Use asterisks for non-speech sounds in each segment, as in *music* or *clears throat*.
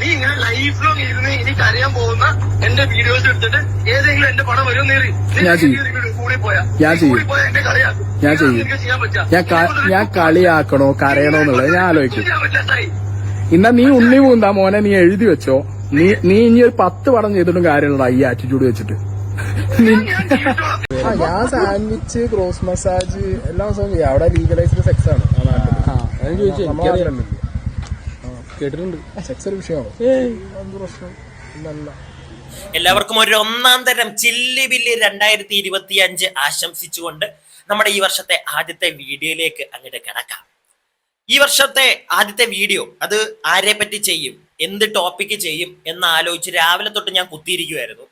നീ ഇങ്ങനെ life long ഇരുന്ന് എനിക്ക് അറിയാൻ പോകുന്ന എന്റെ വീഡിയോസ് എടുത്തിട്ട് ഏതെങ്കിലും എന്റെ പണം വരും നേറി. കൂടി പോയാ. ഞാൻ ചെയ്യും. കൂടി പോയാ എന്നെ കളിയാക്കും. ഞാൻ ചെയ്യും. ഞാൻ ഞാൻ കളിയാക്കണോ കരയണോ എന്നുള്ളത് ഞാൻ ആലോചിക്കും. ഇന്നാ നീ ഉണ്ണി പൂന്താ മോനെ നീ എഴുതി വെച്ചോ. നീ നീ ഇനി ഒരു പത്ത് പടം ചെയ്തിട്ടും കാര്യമുണ്ടോ ഈ ആറ്റിറ്റ്യൂഡ് വെച്ചിട്ട്. ഞാൻ ആ ഞാൻ സാൻഡ്വിച്ച് ക്രോസ് മസാജ് എല്ലാ ദിവസവും ചെയ്യാം. അവിടെ ലീഗലൈസ്ഡ് സെക്സ് ആണ്. ആ ഞാൻ നാട്ടിലല്ലേ? കേട്ടിട്ടുണ്ട്. സെക്സ് ഒരു വിഷയമാണോ? എന്ത് പ്രശ്നം? ഇല്ലല്ല എല്ലാവർക്കും ഒരു ഒന്നാം തരം ചില്ലി ബില്ലി രണ്ടായിരത്തി ഇരുപത്തി അഞ്ച് ആശംസിച്ചുകൊണ്ട് നമ്മുടെ ഈ വർഷത്തെ ആദ്യത്തെ വീഡിയോയിലേക്ക് അങ്ങോട്ട് കിടക്കാം. ഈ വർഷത്തെ ആദ്യത്തെ വീഡിയോ അത് ആരെ പറ്റി ചെയ്യും? എന്ത് ടോപ്പിക്ക് ചെയ്യും? എന്ന് ആലോചിച്ച് രാവിലെ തൊട്ട് ഞാൻ കുത്തിയിരിക്കുമായിരുന്നു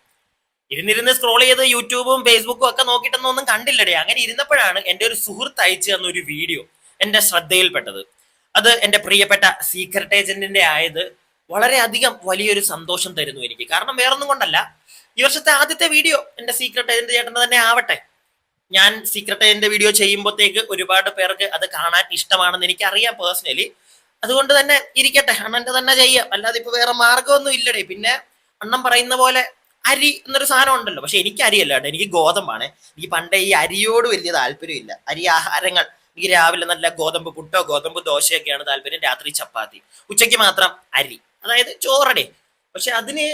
ഇരുന്നിരുന്ന് സ്ക്രോൾ ചെയ്ത് യൂട്യൂബും ഫേസ്ബുക്കും ഒക്കെ നോക്കിയിട്ടൊന്നും ഒന്നും കണ്ടില്ലടേ. അങ്ങനെ ഇരുന്നപ്പോഴാണ് എന്റെ ഒരു സുഹൃത്ത് അയച്ചു തന്ന ഒരു വീഡിയോ എന്റെ ശ്രദ്ധയിൽപ്പെട്ടത്. അത് എന്റെ പ്രിയപ്പെട്ട സീക്രട്ട് ഏജന്റിന്റെ ആയത് വളരെയധികം വലിയൊരു സന്തോഷം തരുന്നു എനിക്ക്. കാരണം വേറൊന്നും കൊണ്ടല്ല. ഈ വർഷത്തെ ആദ്യത്തെ വീഡിയോ എന്റെ സീക്രട്ട് ഏജന്റ് ചേട്ടന്റെ തന്നെ ആവട്ടെ. ഞാൻ സീക്രട്ട് ഏജന്റ് വീഡിയോ ചെയ്യുമ്പോഴത്തേക്ക് ഒരുപാട് പേർക്ക് അത് കാണാൻ ഇഷ്ടമാണെന്ന് എനിക്ക് അറിയാം പേഴ്സണലി അതുകൊണ്ട് തന്നെ ഇരിക്കട്ടെ. അണ്ണന്റെ തന്നെ ചെയ്യാം. അല്ലാതെ ഇപ്പൊ വേറെ മാർഗമൊന്നും ഇല്ലടേ. പിന്നെ അണ്ണൻ പറയുന്ന പോലെ അരി എന്നൊരു സാധനം ഉണ്ടല്ലോ. പക്ഷെ എനിക്ക് അരിയല്ല കേട്ടോ. എനിക്ക് ഗോതമ്പാണ്. എനിക്ക് പണ്ടേ ഈ അരിയോട് വലിയ താല്പര്യമില്ല. അരി ആഹാരങ്ങൾ. എനിക്ക് രാവിലെ നല്ല ഗോതമ്പ് പുട്ടോ ഗോതമ്പ് ദോശയൊക്കെയാണ് താല്പര്യം രാത്രി ചപ്പാത്തി. ഉച്ചയ്ക്ക് മാത്രം അരി. അതായത് ചോറടെ. പക്ഷെ അതിന്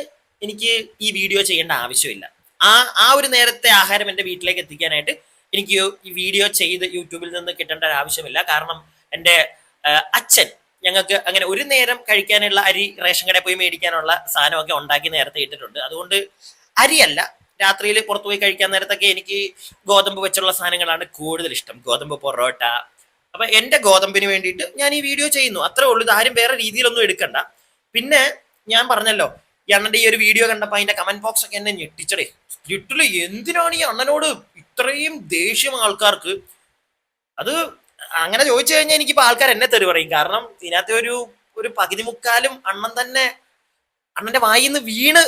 എനിക്ക് ഈ വീഡിയോ ചെയ്യേണ്ട ആവശ്യമില്ല. ആ ആ ഒരു നേരത്തെ ആഹാരം എന്റെ വീട്ടിലേക്ക് എത്തിക്കാനായിട്ട് എനിക്ക് ഈ വീഡിയോ ചെയ്ത് യൂട്യൂബിൽ നിന്ന് കിട്ടേണ്ട ഒരു ആവശ്യമില്ല. കാരണം എന്റെ അച്ഛൻ ഞങ്ങൾക്ക് അങ്ങനെ ഒരു നേരം കഴിക്കാനുള്ള അരി റേഷൻ കടയിൽ പോയി മേടിക്കാനുള്ള സാധനമൊക്കെ ഉണ്ടാക്കി നേരത്തെ ഇട്ടിട്ടുണ്ട്. അതുകൊണ്ട് അരിയല്ല. രാത്രിയിൽ പുറത്തു പോയി കഴിക്കാൻ നേരത്തൊക്കെ എനിക്ക് ഗോതമ്പ് വെച്ചുള്ള സാധനങ്ങളാണ് കൂടുതൽ ഇഷ്ടം. ഗോതമ്പ് പൊറോട്ട. അപ്പൊ എന്റെ ഗോതമ്പിന് വേണ്ടിയിട്ട് ഞാൻ ഈ വീഡിയോ ചെയ്യുന്നു. അത്രേ ഉള്ളൂ. ഇതാരും വേറെ രീതിയിലൊന്നും എടുക്കണ്ട. പിന്നെ ഞാൻ പറഞ്ഞല്ലോ ഈ അണ്ണന്റെ ഈ ഒരു വീഡിയോ കണ്ടപ്പോ അതിന്റെ കമന്റ് ബോക്സ് ഒക്കെ എന്നെ ഞെട്ടിച്ചടേ. ഞെട്ടിൽ എന്തിനാണ് ഈ അണ്ണനോട് ഇത്രയും ദേഷ്യം ആൾക്കാർക്ക്? അത് അങ്ങനെ ചോദിച്ചു കഴിഞ്ഞാൽ എനിക്കിപ്പോ ആൾക്കാർ എന്നെ തെറി പറയും. കാരണം ഇതിനകത്തെ ഒരു ഒരു പകുതി മുക്കാലും അണ്ണൻ തന്നെ അണ്ണന്റെ വായിന്ന് വീണ്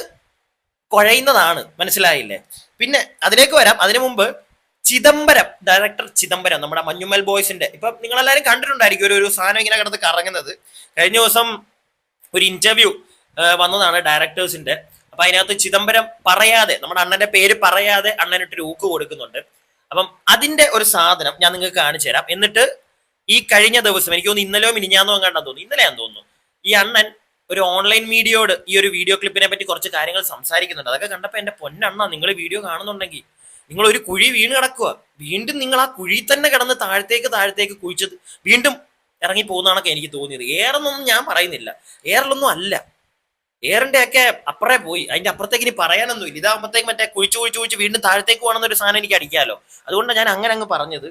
കുഴയുന്നതാണ്. മനസ്സിലായില്ലേ? പിന്നെ അതിലേക്ക് വരാം. അതിനു മുമ്പ് ചിദംബരം ഡയറക്ടർ ചിദംബരം നമ്മുടെ മഞ്ഞുമൽ ബോയ്സിന്റെ ഇപ്പൊ നിങ്ങളെല്ലാരും കണ്ടിട്ടുണ്ടായിരിക്കും ഒരു സാധനം ഇങ്ങനെ കിടന്ന് കറങ്ങുന്നത്. കഴിഞ്ഞ ദിവസം ഒരു ഇന്റർവ്യൂ വന്നതാണ് ഡയറക്ടേഴ്സിന്റെ അപ്പൊ അതിനകത്ത് ചിദംബരം പറയാതെ നമ്മുടെ അണ്ണന്റെ പേര് പറയാതെ അണ്ണനിട്ടൊരു ഊക്ക് കൊടുക്കുന്നുണ്ട്. അപ്പം അതിന്റെ ഒരു സാധനം ഞാൻ നിങ്ങൾക്ക് കാണിച്ചു തരാം. എന്നിട്ട് ഈ കഴിഞ്ഞ ദിവസം എനിക്ക് തോന്നുന്നു ഇന്നലെയോ മിനിഞ്ഞാന്നോ കണ്ടാന്ന് തോന്നുന്നു. ഇന്നലെയാന്ന് തോന്നുന്നു. ഈ അണ്ണൻ ഒരു ഓൺലൈൻ മീഡിയയോട് ഈ ഒരു വീഡിയോ ക്ലിപ്പിനെ പറ്റി കുറച്ച് കാര്യങ്ങൾ സംസാരിക്കുന്നുണ്ട്. അതൊക്കെ കണ്ടപ്പോൾ എന്റെ പൊന്നണ്ണ നിങ്ങൾ വീഡിയോ കാണുന്നുണ്ടെങ്കിൽ നിങ്ങൾ ഒരു കുഴി വീണ് കിടക്കുക വീണ്ടും നിങ്ങൾ ആ കുഴി തന്നെ കിടന്ന് താഴത്തേക്ക് താഴത്തേക്ക് കുഴിച്ചത് വീണ്ടും ഇറങ്ങി പോകുന്നതാണൊക്കെ എനിക്ക് തോന്നിയത്. ഏറെന്നൊന്നും ഞാൻ പറയുന്നില്ല. ഏറിലൊന്നും അല്ല. ഏറിന്റെ ഒക്കെ അപ്പുറേ പോയി. അതിന്റെ അപ്പുറത്തേക്ക് ഇനി പറയാനൊന്നും ഇല്ല ഇതാകുമ്പോഴത്തേക്ക് മറ്റേ കുഴിച്ചു കുഴിച്ചു കുഴിച്ച് വീണ്ടും താഴത്തേക്ക് പോകണമെന്നൊരു സാധനം എനിക്ക് അടിക്കാമല്ലോ അതുകൊണ്ടാണ് ഞാൻ അങ്ങനെ അങ്ങ് പറഞ്ഞത്.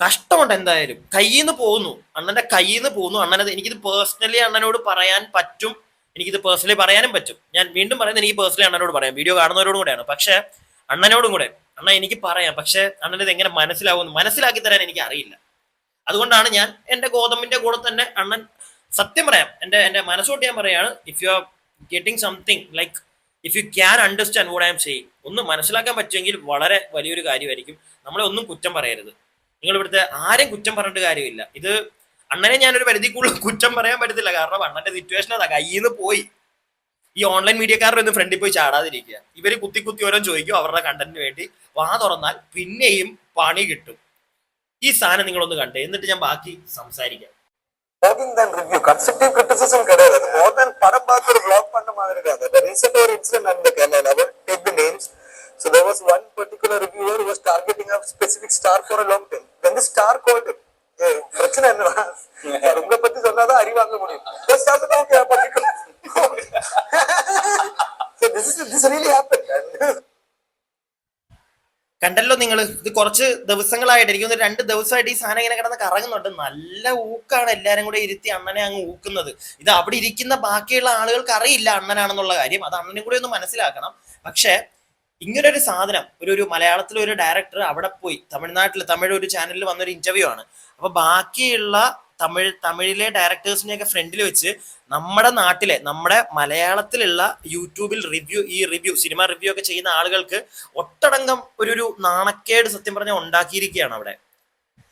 കഷ്ടമുണ്ട് എന്തായാലും കയ്യിൽ നിന്ന് പോകുന്നു അണ്ണന്റെ കയ്യിൽ നിന്ന് പോകുന്നു അണ്ണനത് എനിക്കിത് പേഴ്സണലി അണ്ണനോട് പറയാൻ പറ്റും. എനിക്കിത് പേഴ്സണലി പറയാനും പറ്റും. ഞാൻ വീണ്ടും പറയുന്നത് എനിക്ക് പേഴ്സണലി അണ്ണനോട് പറയാം. വീഡിയോ കാണുന്നവരോടും കൂടെയാണ്. പക്ഷെ അണ്ണനോടും കൂടെ അണ്ണ എനിക്ക് പറയാം. പക്ഷെ അണ്ണനത് എങ്ങനെ മനസ്സിലാവുമെന്ന് മനസ്സിലാക്കി തരാൻ എനിക്ക് അറിയില്ല. അതുകൊണ്ടാണ് ഞാൻ എന്റെ ഗോതമ്പിന്റെ കൂടെ തന്നെ അണ്ണൻ സത്യം പറയാം. എന്റെ എന്റെ മനസ്സോട്ട് ഞാൻ പറയാണ് if you are getting something like if you can understand what I'm saying ഒന്ന് മനസ്സിലാക്കാൻ പറ്റുമെങ്കിൽ വളരെ വലിയൊരു കാര്യമായിരിക്കും. നമ്മളെ ഒന്നും കുറ്റം പറയരുത്. നിങ്ങൾ ഇവിടുത്തെ ആരും കുറ്റം പറഞ്ഞിട്ട് കാര്യമില്ല ഇത് അണ്ണനെ ഞാനൊരു പരിധി കൂടുതൽ കുറ്റം പറയാൻ പറ്റത്തില്ല കാരണം അണ്ണന്റെ സിറ്റുവേഷൻ അതാ കയ്യിൽ നിന്ന് പോയി ഈ ഓൺലൈൻ മീഡിയക്കാരുടെ ഒന്നും ഫ്രണ്ടിൽ പോയി ചാടാതിരിക്കുക ഇവര് കുത്തി കുത്തി ഓരോ ചോദിക്കും അവരുടെ കണ്ടന്റിന് വേണ്ടി വാ തുറന്നാൽ പിന്നെയും പണി കിട്ടും ഈ സാധനം നിങ്ങളൊന്ന് കണ്ടേ എന്നിട്ട് ഞാൻ ബാക്കി സംസാരിക്കാം blogging than review. Constructive criticism கிடையாது அது more than படம் பார்த்து ஒரு vlog பண்ண மாதிரி கிடையாது The recent ஒரு incident நடந்திருக்கு and I never take the names. So there was one particular reviewer who was targeting a specific star for a long time. Then the star called him. "ஏய், பிரச்சனை என்னடா sir உங்களை பத்தி சொன்னாதான் அடி வாங்க முடியும் Just have to talk about particular. so this is this really happened. And കണ്ടല്ലോ നിങ്ങൾ ഇത് കുറച്ച് ദിവസങ്ങളായിട്ട് എനിക്ക് തോന്നുന്നു രണ്ട് ദിവസമായിട്ട് ഈ സാധനം ഇങ്ങനെ കിടന്ന് കറങ്ങുന്നുണ്ട് നല്ല ഊക്കാണ് എല്ലാരും കൂടെ ഇരുത്തി അണ്ണനെ അങ്ങ് ഊക്കുന്നത് ഇത് അവിടെ ഇരിക്കുന്ന ബാക്കിയുള്ള ആളുകൾക്ക് അറിയില്ല അണ്ണനാണെന്നുള്ള കാര്യം അത് അണ്ണനും കൂടെ ഒന്ന് മനസ്സിലാക്കണം പക്ഷേ ഇങ്ങനൊരു സാധനം ഒരു ഒരു മലയാളത്തിലെ ഒരു ഡയറക്ടർ അവിടെ പോയി. തമിഴ്നാട്ടിൽ തമിഴ് ഒരു ചാനലിൽ വന്നൊരു ഇന്റർവ്യൂ ആണ്. അപ്പൊ ബാക്കിയുള്ള തമിഴ് തമിഴിലെ ഡയറക്ടേഴ്സിനെയൊക്കെ ഫ്രണ്ടിൽ വെച്ച് നമ്മുടെ നാട്ടിലെ നമ്മുടെ മലയാളത്തിലുള്ള യൂട്യൂബിൽ റിവ്യൂ ഈ റിവ്യൂ സിനിമ റിവ്യൂ ഒക്കെ ചെയ്യുന്ന ആളുകൾക്ക് ഒട്ടടങ്കം ഒരു ഒരു നാണക്കേട് സത്യം പറഞ്ഞാൽ ഉണ്ടാക്കിയിരിക്കുകയാണ് അവിടെ.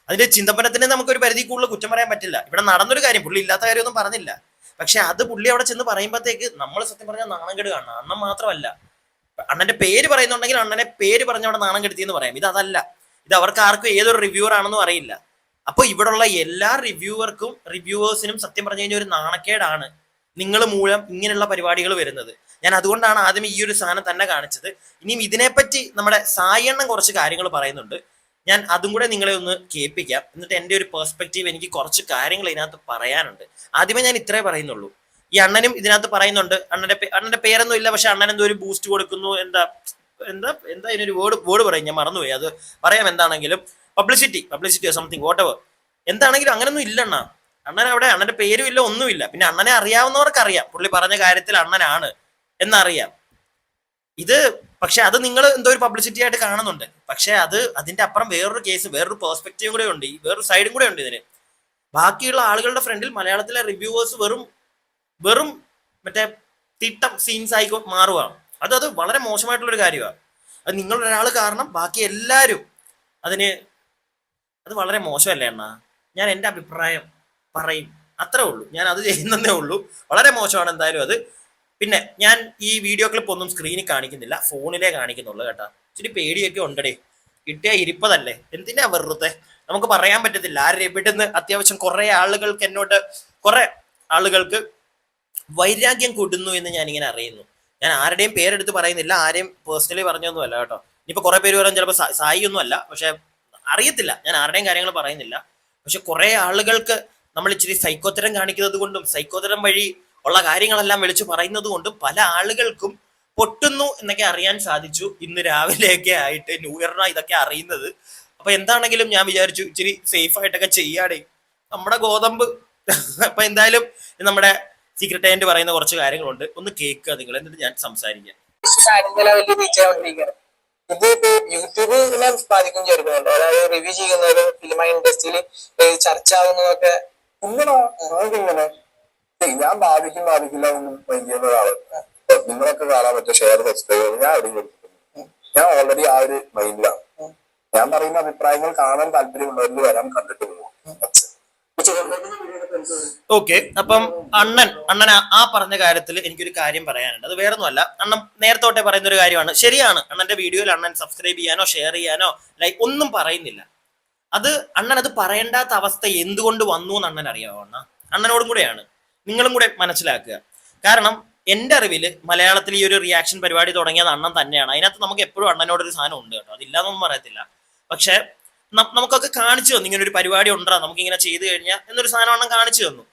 അതിന്റെ ചിന്തപ്പനത്തിന് നമുക്കൊരു പരിധി കൂടുതൽ കുറ്റം പറയാൻ പറ്റില്ല. ഇവിടെ നടന്നൊരു കാര്യം പുള്ളി ഇല്ലാത്ത കാര്യമൊന്നും പറഞ്ഞില്ല. പക്ഷെ അത് പുള്ളി അവിടെ ചെന്ന് പറയുമ്പോഴത്തേക്ക് നമ്മൾ സത്യം പറഞ്ഞാൽ നാണക്കേട് കെട് കാണണം അണ്ണൻ മാത്രമല്ല. അണ്ണന്റെ പേര് പറയുന്നുണ്ടെങ്കിൽ അണ്ണനെ പേര് പറഞ്ഞ അവിടെ നാണം കെടുത്തി എന്ന് പറയാം. ഇത് അതല്ല. ഇത് അവർക്ക് ആർക്കും ഏതൊരു റിവ്യൂവർ ആണെന്നും അറിയില്ല. അപ്പൊ ഇവിടെയുള്ള എല്ലാ റിവ്യൂവർക്കും റിവ്യൂവേഴ്സിനും സത്യം പറഞ്ഞു കഴിഞ്ഞാൽ ഒരു നാണക്കേടാണ് നിങ്ങൾ മൂലം ഇങ്ങനെയുള്ള പരിപാടികൾ വരുന്നത്. ഞാൻ അതുകൊണ്ടാണ് ആദ്യം ഈ ഒരു സാധനം തന്നെ കാണിച്ചത്. ഇനിയും ഇതിനെപ്പറ്റി നമ്മുടെ സായണ്ണൻ കുറച്ച് കാര്യങ്ങൾ പറയുന്നുണ്ട്. ഞാൻ അതും കൂടെ നിങ്ങളെ ഒന്ന് കേൾപ്പിക്കാം. എന്നിട്ട് എന്റെ ഒരു പെർസ്പെക്റ്റീവ് എനിക്ക് കുറച്ച് കാര്യങ്ങൾ ഇതിനകത്ത് പറയാനുണ്ട്. ആദ്യമേ ഞാൻ ഇത്രേ പറയുന്നുള്ളൂ. ഈ അണ്ണനും ഇതിനകത്ത് പറയുന്നുണ്ട്. അണ്ണന്റെ അണ്ണന്റെ പേരൊന്നും ഇല്ല പക്ഷെ അണ്ണൻ എന്തോ ഒരു ബൂസ്റ്റ് കൊടുക്കുന്നു. എന്താ എന്താ എന്താ ഇതിനൊരു വേർഡ് വേർഡ് പറയും. ഞാൻ മറന്നുപോയി. അത് പറയാം എന്താണെങ്കിലും. Publicity publicity something whatever എന്താണെങ്കിലും അങ്ങനൊന്നും ഇല്ല അണ്ണ. അണ്ണൻ അവിടെ അണ്ണന്റെ പേരും ഇല്ല ഒന്നുമില്ല. പിന്നെ അണ്ണനെ അറിയാവുന്നവർക്ക് അറിയാം പുള്ളി പറഞ്ഞ കാര്യത്തിൽ അണ്ണനാണ് എന്നറിയാം. ഇത് പക്ഷെ അത് നിങ്ങൾ എന്തോ ഒരു പബ്ലിസിറ്റി ആയിട്ട് കാണുന്നുണ്ട്. പക്ഷെ അത് അതിന്റെ അപ്പുറം വേറൊരു കേസ് വേറൊരു പെർസ്പെക്റ്റീവും കൂടെ ഉണ്ട്. ഈ വേറൊരു സൈഡും കൂടെ ഉണ്ട് ഇതിന്. ബാക്കിയുള്ള ആളുകളുടെ ഫ്രണ്ടിൽ മലയാളത്തിലെ റിവ്യൂവേഴ്സ് വെറും വെറും മറ്റേ തിട്ടം സീൻസ് ആയി മാറുകയാണ് അത് അത് വളരെ മോശമായിട്ടുള്ളൊരു കാര്യമാണ് അത് നിങ്ങൾ ഒരാൾ കാരണം ബാക്കി എല്ലാവരും അതിന് അത് വളരെ മോശമല്ലേ അണ്ണാ? ഞാൻ എന്റെ അഭിപ്രായം പറയും. അത്രേ ഉള്ളൂ. ഞാൻ അത് ചെയ്യുന്നതേ ഉള്ളൂ. വളരെ മോശമാണ് എന്തായാലും അത്. പിന്നെ ഞാൻ ഈ വീഡിയോ ക്ലിപ്പ് ഒന്നും സ്ക്രീനിൽ കാണിക്കുന്നില്ല. ഫോണിലേ കാണിക്കുന്നുള്ളൂ കേട്ടോ. ഇച്ചിരി പേടിയൊക്കെ ഉണ്ടടേ. കിട്ടിയ ഇരിപ്പതല്ലേ? എന്തിനാ വെറുതെ? നമുക്ക് പറയാൻ പറ്റത്തില്ല. ആരും ഇവിടുന്ന് അത്യാവശ്യം കുറേ ആളുകൾക്ക് എന്നോട് കുറെ ആളുകൾക്ക് വൈരാഗ്യം കൊടുന്നു എന്ന് ഞാൻ ഇങ്ങനെ അറിയുന്നു. ഞാൻ ആരുടെയും പേരെടുത്ത് പറയുന്നില്ല ആരെയും പേഴ്സണലി പറഞ്ഞൊന്നുമല്ല കേട്ടോ. ഇനിയിപ്പോൾ കുറെ പേര് പറയാൻ ചിലപ്പോൾ സായി ഒന്നും അല്ല പക്ഷെ അറിയത്തില്ല. ഞാൻ ആരുടെയും കാര്യങ്ങൾ പറയുന്നില്ല. പക്ഷെ കുറേ ആളുകൾക്ക് നമ്മൾ ഇച്ചിരി സൈക്കോത്തരം കാണിക്കുന്നത് കൊണ്ടും സൈക്കോത്തരം വഴി ഉള്ള കാര്യങ്ങളെല്ലാം വിളിച്ചു പറയുന്നത് കൊണ്ടും പല ആളുകൾക്കും പൊട്ടുന്നു എന്നൊക്കെ അറിയാൻ സാധിച്ചു ഇന്ന് രാവിലെയൊക്കെ ആയിട്ട് ന്യൂ ഇതൊക്കെ അറിയുന്നത്. അപ്പൊ എന്താണെങ്കിലും ഞാൻ വിചാരിച്ചു ഇച്ചിരി സേഫ് ആയിട്ടൊക്കെ ചെയ്യാടേ. നമ്മുടെ ഗോതമ്പ് അപ്പൊ എന്തായാലും നമ്മുടെ സീക്രട്ട് ഏജന്റ് പറയുന്ന കുറച്ച് കാര്യങ്ങളുണ്ട്. ഒന്ന് കേൾക്കുക നിങ്ങൾ എന്നിട്ട് ഞാൻ സംസാരിക്കാം. ഇത് യൂട്യൂബിനെ ബാധിക്കും ചെറുപ്പമുണ്ട്. അതായത് റിവ്യൂ ചെയ്യുന്നവരും ഫിലിം ഇൻഡസ്ട്രിയിൽ ചർച്ച ആകുന്നതൊക്കെ ഇങ്ങനെ ഞാൻ ബാധിക്കും ബാധിക്കില്ല ഒന്നും ചെയ്യുന്ന ഒരാളാണ് നിങ്ങളൊക്കെ കാണാൻ പറ്റും ഷെയർ സബ്സ്ക്രൈബ് ഞാൻ അവിടെ ഞാൻ ഓൾറെഡി ആ ഒരു മൈൻഡിലാണ് ഞാൻ പറയുന്ന അഭിപ്രായങ്ങൾ കാണാൻ താല്പര്യമുള്ളവരിൽ വരാൻ കണ്ടിട്ട് പോകും ഓക്കെ അപ്പം അണ്ണൻ അണ്ണൻ ആ- പറഞ്ഞ കാര്യത്തിൽ എനിക്കൊരു കാര്യം പറയാനുണ്ട്. അത് വേറെ ഒന്നുമല്ല അണ്ണൻ നേരത്തോട്ടെ തൊട്ടേ പറയുന്ന ഒരു കാര്യമാണ്. ശരിയാണ്. അണ്ണന്റെ വീഡിയോയിൽ അണ്ണൻ സബ്സ്ക്രൈബ് ചെയ്യാനോ ഷെയർ ചെയ്യാനോ ലൈക്ക് ഒന്നും പറയുന്നില്ല. അത് അണ്ണൻ അത് പറയേണ്ടാത്ത അവസ്ഥ എന്തുകൊണ്ട് വന്നു എന്ന് അണ്ണൻ അറിയാമോ അണ്ണ? അണ്ണനോടും കൂടെയാണ്. നിങ്ങളും കൂടെ മനസ്സിലാക്കുക. കാരണം എന്റെ അറിവിൽ മലയാളത്തിൽ ഈ ഒരു റിയാക്ഷൻ പരിപാടി തുടങ്ങിയത് അണ്ണൻ തന്നെയാണ്. അതിനകത്ത് നമുക്ക് എപ്പോഴും അണ്ണനോടൊരു സാധനം ഉണ്ട് കേട്ടോ. അതില്ലാന്നൊന്നും പറയത്തില്ല. പക്ഷെ നമുക്കൊക്കെ കാണിച്ചു തന്നു. ഇങ്ങനെ ഒരു പരിപാടി ഉണ്ടാ നമുക്ക് ഇങ്ങനെ ചെയ്തു കഴിഞ്ഞാൽ എന്നൊരു സാധനം അണ്ണൻ കാണിച്ചു തന്നു.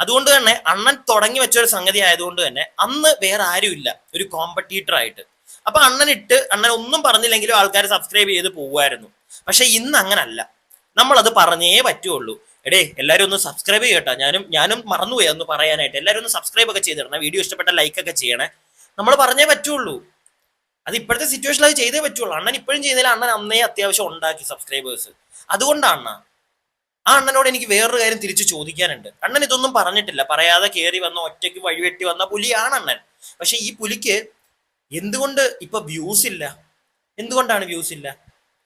അതുകൊണ്ട് തന്നെ അണ്ണൻ തുടങ്ങി വെച്ച ഒരു സംഗതി ആയതുകൊണ്ട് തന്നെ അന്ന് വേറെ ആരും ഇല്ല. ഒരു കോമ്പറ്റീറ്റർ ആയിട്ട്. അപ്പൊ അണ്ണൻ ഇട്ട് അണ്ണൻ ഒന്നും പറഞ്ഞില്ലെങ്കിലും ആൾക്കാർ സബ്സ്ക്രൈബ് ചെയ്ത് പോകുമായിരുന്നു പക്ഷെ ഇന്ന് അങ്ങനല്ല. നമ്മൾ അത് പറഞ്ഞേ പറ്റുള്ളൂ. എടേ എല്ലാവരും ഒന്ന് സബ്സ്ക്രൈബ് ചെയ്യട്ടോ. ഞാനും ഞാനും മറന്നുപോയി ഒന്ന് പറയാനായിട്ട്. എല്ലാവരും ഒന്ന് സബ്സ്ക്രൈബ് ഒക്കെ ചെയ്തിടണം. വീഡിയോ ഇഷ്ടപ്പെട്ട ലൈക്ക് ഒക്കെ ചെയ്യണേ. നമ്മൾ പറഞ്ഞേ പറ്റുള്ളൂ. അത് ഇപ്പോഴത്തെ സിറ്റുവേഷനിൽ അത് ചെയ്തേ പറ്റുള്ളൂ. അണ്ണൻ ഇപ്പോഴും ചെയ്യുന്നില്ല അണ്ണൻ അന്നേ അത്യാവശ്യം ഉണ്ടാക്കി സബ്സ്ക്രൈബേഴ്സ് അതുകൊണ്ടാണ് ആ അണ്ണനോട് എനിക്ക് വേറൊരു കാര്യം തിരിച്ചു ചോദിക്കാനുണ്ട്. അണ്ണൻ ഇതൊന്നും പറഞ്ഞിട്ടില്ല. പറയാതെ കയറി വന്ന ഒറ്റയ്ക്ക് വഴിവെട്ടി വന്ന പുലിയാണ് അണ്ണൻ. പക്ഷെ ഈ പുലിക്ക് എന്തുകൊണ്ട് ഇപ്പൊ വ്യൂസ് ഇല്ല? എന്തുകൊണ്ടാണ് വ്യൂസ് ഇല്ല?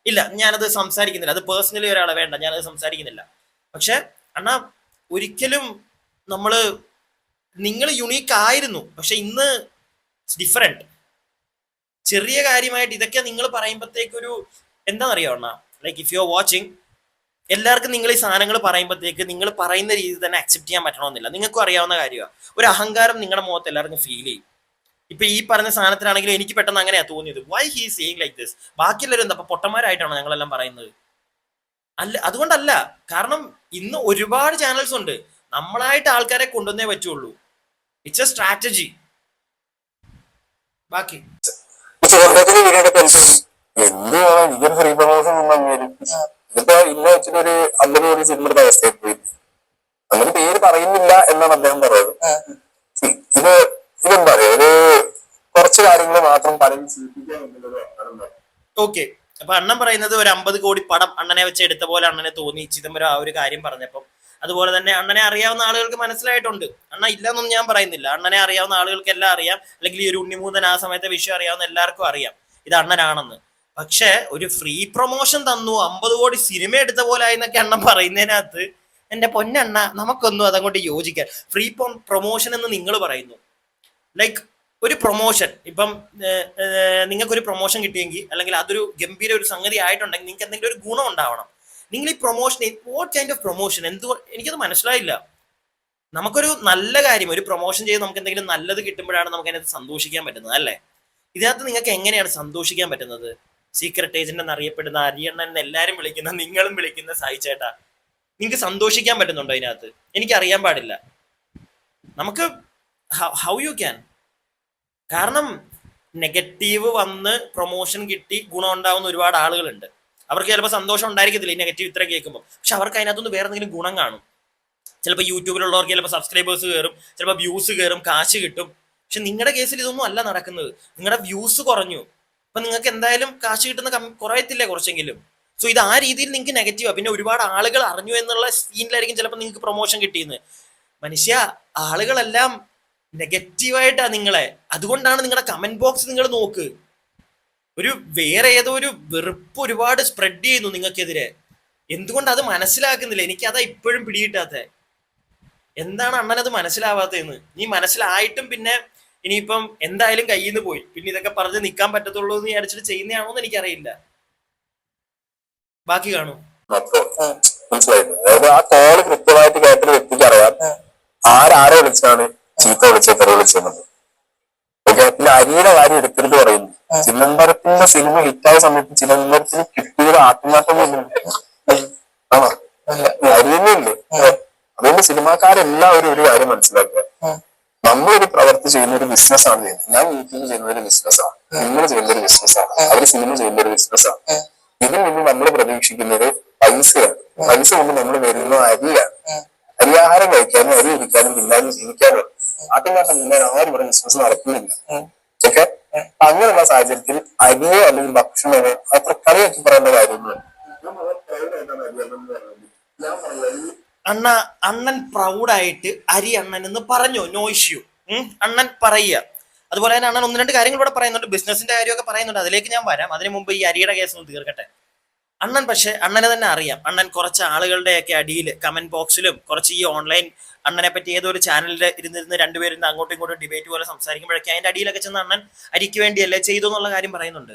ഇല്ല ഞാനത് സംസാരിക്കുന്നില്ല. അത് പേഴ്സണലി ഒരാളെ വേണ്ട. ഞാനത് സംസാരിക്കുന്നില്ല. പക്ഷെ അണ്ണ ഒരിക്കലും നമ്മൾ നിങ്ങൾ യുണീക്ക് ആയിരുന്നു. പക്ഷെ ഇന്ന് ഡിഫറെന്റ് ചെറിയ കാര്യമായിട്ട് ഇതൊക്കെ നിങ്ങൾ പറയുമ്പോഴത്തേക്കൊരു എന്താണെന്നറിയോ അണ്ണ? Like if you are watching എല്ലാവർക്കും നിങ്ങൾ ഈ സാധനങ്ങൾ പറയുമ്പോഴത്തേക്ക് നിങ്ങൾ പറയുന്ന രീതിയിൽ തന്നെ അക്സെപ്റ്റ് ചെയ്യാൻ പറ്റണമെന്നില്ല നിങ്ങൾക്കും അറിയാവുന്ന കാര്യമാണ് ഒരു അഹങ്കാരം നിങ്ങളുടെ മുഖത്ത് എല്ലാവർക്കും ഫീൽ ചെയ്യും. ഇപ്പൊ ഈ പറഞ്ഞ സാധനത്തിനാണെങ്കിലും എനിക്ക് പെട്ടെന്ന് അങ്ങനെയാ തോന്നിയത്. Why he seeing like this ബാക്കിയുള്ളവരും എന്താ പൊട്ടന്മാരായിട്ടാണോ ഞങ്ങളെല്ലാം പറയുന്നത്? അല്ല അതുകൊണ്ടല്ല. കാരണം ഇന്ന് ഒരുപാട് ചാനൽസ് ഉണ്ട്. നമ്മളായിട്ട് ആൾക്കാരെ കൊണ്ടുവന്നേ പറ്റുള്ളൂ. ഇറ്റ്സ് എ സ്ട്രാറ്റജി ബാക്കി. വീടിന്റെ എന്ത് ഇതൊരു ഫ്രീ പ്രമോഷൻ വന്നേരും ഇതിപ്പോ ഇന്ന വെച്ചിട്ട് ഒരു അമ്പത് കോടി സിനിമ എടുത്ത അവസ്ഥയിൽ പോയി. അങ്ങനെ പേര് പറയുന്നില്ല എന്നാണ് അദ്ദേഹം പറയുന്നത് ഇത് ഇതെന്താ പറയാ ഒരു കുറച്ച് കാര്യങ്ങൾ മാത്രം പലരും? ഓക്കെ. അപ്പൊ അണ്ണൻ പറയുന്നത് ഒരു അമ്പത് കോടി പടം അണ്ണനെ വെച്ച് എടുത്ത പോലെ അണ്ണനെ തോന്നി ചിദംബരം ആ ഒരു കാര്യം പറഞ്ഞപ്പം അതുപോലെ തന്നെ അണ്ണനെ അറിയാവുന്ന ആളുകൾക്ക് മനസ്സിലായിട്ടുണ്ട്. അണ്ണ ഇല്ലെന്നൊന്നും ഞാൻ പറയുന്നില്ല. അണ്ണനെ അറിയാവുന്ന ആളുകൾക്ക് എല്ലാം അറിയാം. അല്ലെങ്കിൽ ഈ ഒരു ഉണ്ണിമൂന്നൻ ആ സമയത്തെ വിഷയം അറിയാവുന്ന എല്ലാവർക്കും അറിയാം. ഇത് അണ്ണനാണെന്ന്. പക്ഷെ ഒരു ഫ്രീ പ്രൊമോഷൻ തന്നു. അമ്പത് കോടി സിനിമ എടുത്ത പോലെ ആയിന്നൊക്കെ അണ്ണൻ പറയുന്നതിനകത്ത് എന്റെ പൊന്നണ്ണ നമുക്കൊന്നും അതങ്ങോട്ട് യോജിക്കാൻ. ഫ്രീ പ്രൊമോഷൻ എന്ന് നിങ്ങൾ പറയുന്നു. ലൈക്ക് ഒരു പ്രൊമോഷൻ ഇപ്പം നിങ്ങൾക്കൊരു പ്രൊമോഷൻ കിട്ടിയെങ്കിൽ അല്ലെങ്കിൽ അതൊരു ഗംഭീര ഒരു സംഗതി ആയിട്ടുണ്ടെങ്കിൽ നിങ്ങൾക്ക് എന്തെങ്കിലും ഒരു ഗുണം ഉണ്ടാവണം. നിങ്ങൾ ഈ promotion what kind of promotion എന്ത് എനിക്കത് മനസ്സിലായില്ല. നമുക്കൊരു നല്ല കാര്യം ഒരു പ്രൊമോഷൻ ചെയ്ത് നമുക്ക് എന്തെങ്കിലും നല്ലത് കിട്ടുമ്പോഴാണ് നമുക്ക് അതിനകത്ത് സന്തോഷിക്കാൻ പറ്റുന്നത് അല്ലേ? ഇതിനകത്ത് നിങ്ങൾക്ക് എങ്ങനെയാണ് സന്തോഷിക്കാൻ പറ്റുന്നത്? സീക്രട്ട് ഏജന്റ് എന്നറിയപ്പെടുന്ന അരിയണ്ണൻ എന്ന് എല്ലാവരും വിളിക്കുന്ന നിങ്ങളും വിളിക്കുന്ന സായി ചേട്ടാ നിങ്ങൾക്ക് സന്തോഷിക്കാൻ പറ്റുന്നുണ്ടോ അതിനകത്ത് എനിക്ക് അറിയാൻ പാടില്ല. നമുക്ക് ഹൗ യു ക്യാൻ കാരണം നെഗറ്റീവ് വന്ന് പ്രൊമോഷൻ കിട്ടി ഗുണം ഉണ്ടാവുന്ന ഒരുപാട് ആളുകളുണ്ട്. അവർക്ക് ചിലപ്പോൾ സന്തോഷം ഉണ്ടായിരിക്കത്തില്ല ഈ നെഗറ്റീവ് ഇത്ര കേൾക്കുമ്പോൾ പക്ഷെ അവർക്ക് അതിനകത്തുനിന്ന് വേറെ എന്തെങ്കിലും ഗുണം കാണും. ചിലപ്പോൾ യൂട്യൂബിലുള്ളവർക്ക് ചിലപ്പോൾ സബ്സ്ക്രൈബേഴ്സ് കയറും ചിലപ്പോൾ വ്യൂസ് കയറും കാശ് കിട്ടും. പക്ഷെ നിങ്ങളുടെ കേസിൽ ഇതൊന്നും അല്ല നടക്കുന്നത്. നിങ്ങളുടെ വ്യൂസ് കുറഞ്ഞു. അപ്പം നിങ്ങൾക്ക് എന്തായാലും കാശ് കിട്ടുന്ന കുറയത്തില്ലേ കുറച്ചെങ്കിലും? സോ ഇത് ആ രീതിയിൽ നിങ്ങൾക്ക് നെഗറ്റീവാ പിന്നെ ഒരുപാട് ആളുകൾ അറിഞ്ഞു എന്നുള്ള സീനിലായിരിക്കും ചിലപ്പോൾ നിങ്ങൾക്ക് പ്രൊമോഷൻ കിട്ടിയെന്ന്. മനുഷ്യ ആളുകളെല്ലാം നെഗറ്റീവായിട്ടാണ് നിങ്ങളെ. അതുകൊണ്ടാണ് നിങ്ങളുടെ കമന്റ് ബോക്സ് നിങ്ങൾ നോക്ക്. ഒരു വേറെ ഏതോ ഒരു വെറുപ്പ് ഒരുപാട് സ്പ്രെഡ് ചെയ്യുന്നു നിങ്ങൾക്കെതിരെ. എന്തുകൊണ്ട് അത് മനസ്സിലാക്കുന്നില്ല? എനിക്ക് അതാ ഇപ്പോഴും പിടികിട്ടാത്ത. എന്താണ് അണ്ണൻ അത് മനസ്സിലാവാത്തതെന്ന്? നീ മനസ്സിലായിട്ടും പിന്നെ ഇനിയിപ്പം എന്തായാലും കയ്യിൽ നിന്ന് പോയി. പിന്നെ ഇതൊക്കെ പറഞ്ഞ് നിൽക്കാൻ പറ്റത്തുള്ളൂ എന്ന് വിചാരിച്ചിട്ട് ചെയ്യുന്നതാണോ എന്ന് എനിക്കറിയില്ല. ബാക്കി കാണൂ. മനസ്സിലായില്ലേ ആ അറിയാം. ആരാരെ വിളിച്ചാണ് ചീത്ത വിളിച്ചത് വിളിച്ചത് പിന്നെ അരിയുടെ കാര്യം എടുക്കരുത് പറയുന്നു. ചിദംബരത്തിന്റെ സിനിമ ഹിറ്റായ സമയത്ത് ചിദംബരത്തിന് കിട്ടിയത് ആത്മാർത്ഥം ആണോ? അറിയുന്നില്ലേ അതുകൊണ്ട് സിനിമാക്കാരെല്ലാവരും ഒരു കാര്യം മനസ്സിലാക്കുക. നമ്മളൊരു പ്രവർത്തി ചെയ്യുന്ന ഒരു ബിസിനസ് ആണ് ചെയ്യുന്നത്. ഞാൻ വീട്ടിൽ ചെയ്യുന്ന ഒരു ബിസിനസ്സാണ് നിങ്ങൾ ചെയ്യുന്ന ഒരു ബിസിനസ്സാണ്. അവർ സിനിമ ചെയ്യുന്ന ഒരു ബിസിനസ്സാണ്. ഇതിൽ നിന്ന് നമ്മൾ പ്രതീക്ഷിക്കുന്നത് പൈസയാണ്. പൈസ കൊണ്ട് നമ്മൾ വരുന്ന അരിയാണ്. അരിയാഹാരം കഴിക്കാനും അരി ഇരിക്കാനും തിന്നാനും ജീവിക്കാനും. ആട്ടുമാട്ടം തിന്നാൻ ആരും ഇവിടെ ബിസിനസ് നടക്കുന്നില്ല ഓക്കെ അങ്ങനെയുള്ള സാഹചര്യത്തിൽ അരിയോ അല്ലെങ്കിൽ ഭക്ഷണമോ അത്ര കളിയാക്കി പറയേണ്ട പറഞ്ഞത് അണ്ണ അണ്ണൻ പ്രൗഡായിട്ട് അരി അണ്ണൻ എന്ന് പറഞ്ഞു നോ ഇഷ്യൂ അണ്ണൻ പറയുക. അതുപോലെ തന്നെ അണ്ണൻ ഒന്ന് രണ്ട് കാര്യങ്ങൾ ഇവിടെ പറയുന്നുണ്ട് ബിസിനസിന്റെ കാര്യമൊക്കെ പറയുന്നുണ്ട്. അതിലേക്ക് ഞാൻ വരാം. അതിനു മുമ്പ് ഈ അരിയുടെ കേസ് ഒന്ന് തീർക്കട്ടെ. അണ്ണൻ പക്ഷെ അണ്ണനെ തന്നെ അറിയാം. അണ്ണൻ കുറച്ച് ആളുകളുടെയൊക്കെ അടിയിൽ കമന്റ് ബോക്സിലും കുറച്ച് ഈ ഓൺലൈൻ അണ്ണനെ പറ്റി ഏതോ ഒരു ചാനലിൽ ഇരുന്നിരുന്ന് രണ്ടുപേരും അങ്ങോട്ടും ഇങ്ങോട്ടും ഡിബേറ്റ് പോലെ സംസാരിക്കുമ്പോഴൊക്കെ അതിന്റെ അടിയിലൊക്കെ ചെന്ന് അണ്ണൻ അരിക്ക് വേണ്ടിയല്ലേ ചെയ്തു എന്നുള്ള കാര്യം പറയുന്നുണ്ട്.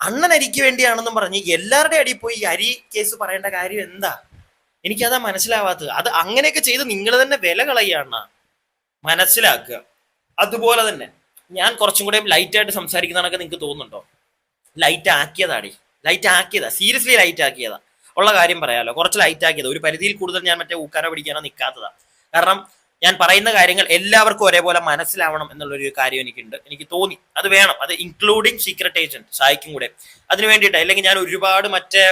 അണ്ണൻ അരിക്ക് വേണ്ടിയാണെന്നും പറഞ്ഞ് എല്ലാവരുടെ അടിയിൽ പോയി അരി കേസ് പറയേണ്ട കാര്യം എന്താ? എനിക്കതാ മനസ്സിലാവാത്തത്. അത് അങ്ങനെയൊക്കെ ചെയ്ത് നിങ്ങൾ തന്നെ വില കളയാണ് മനസ്സിലാക്കുക. അതുപോലെ തന്നെ ഞാൻ കുറച്ചും കൂടെ ലൈറ്റായിട്ട് സംസാരിക്കുന്നതാണൊക്കെ നിങ്ങൾക്ക് തോന്നുന്നുണ്ടോ? ലൈറ്റ് ആക്കിയതാടി. ലൈറ്റ് ആക്കിയതാ സീരിയസ്ലി ലൈറ്റ് ആക്കിയതാ ഉള്ള കാര്യം പറയാലോ. കുറച്ച് ലൈറ്റ് ആക്കിയത് ഒരു പരിധിയിൽ കൂടുതൽ ഞാൻ മറ്റേ ഊക്കാന പിടിക്കാനോ നിൽക്കാത്തതാ കാരണം ഞാൻ പറയുന്ന കാര്യങ്ങൾ എല്ലാവർക്കും ഒരേപോലെ മനസ്സിലാവണം എന്നുള്ളൊരു കാര്യം എനിക്കുണ്ട്. എനിക്ക് തോന്നി. അത് വേണം. അത് ഇൻക്ലൂഡിങ് സീക്രട്ട് ഏജന്റ് സായിക്കും കൂടെ. അതിന് വേണ്ടിയിട്ട് അല്ലെങ്കിൽ ഞാൻ ഒരുപാട് മറ്റേ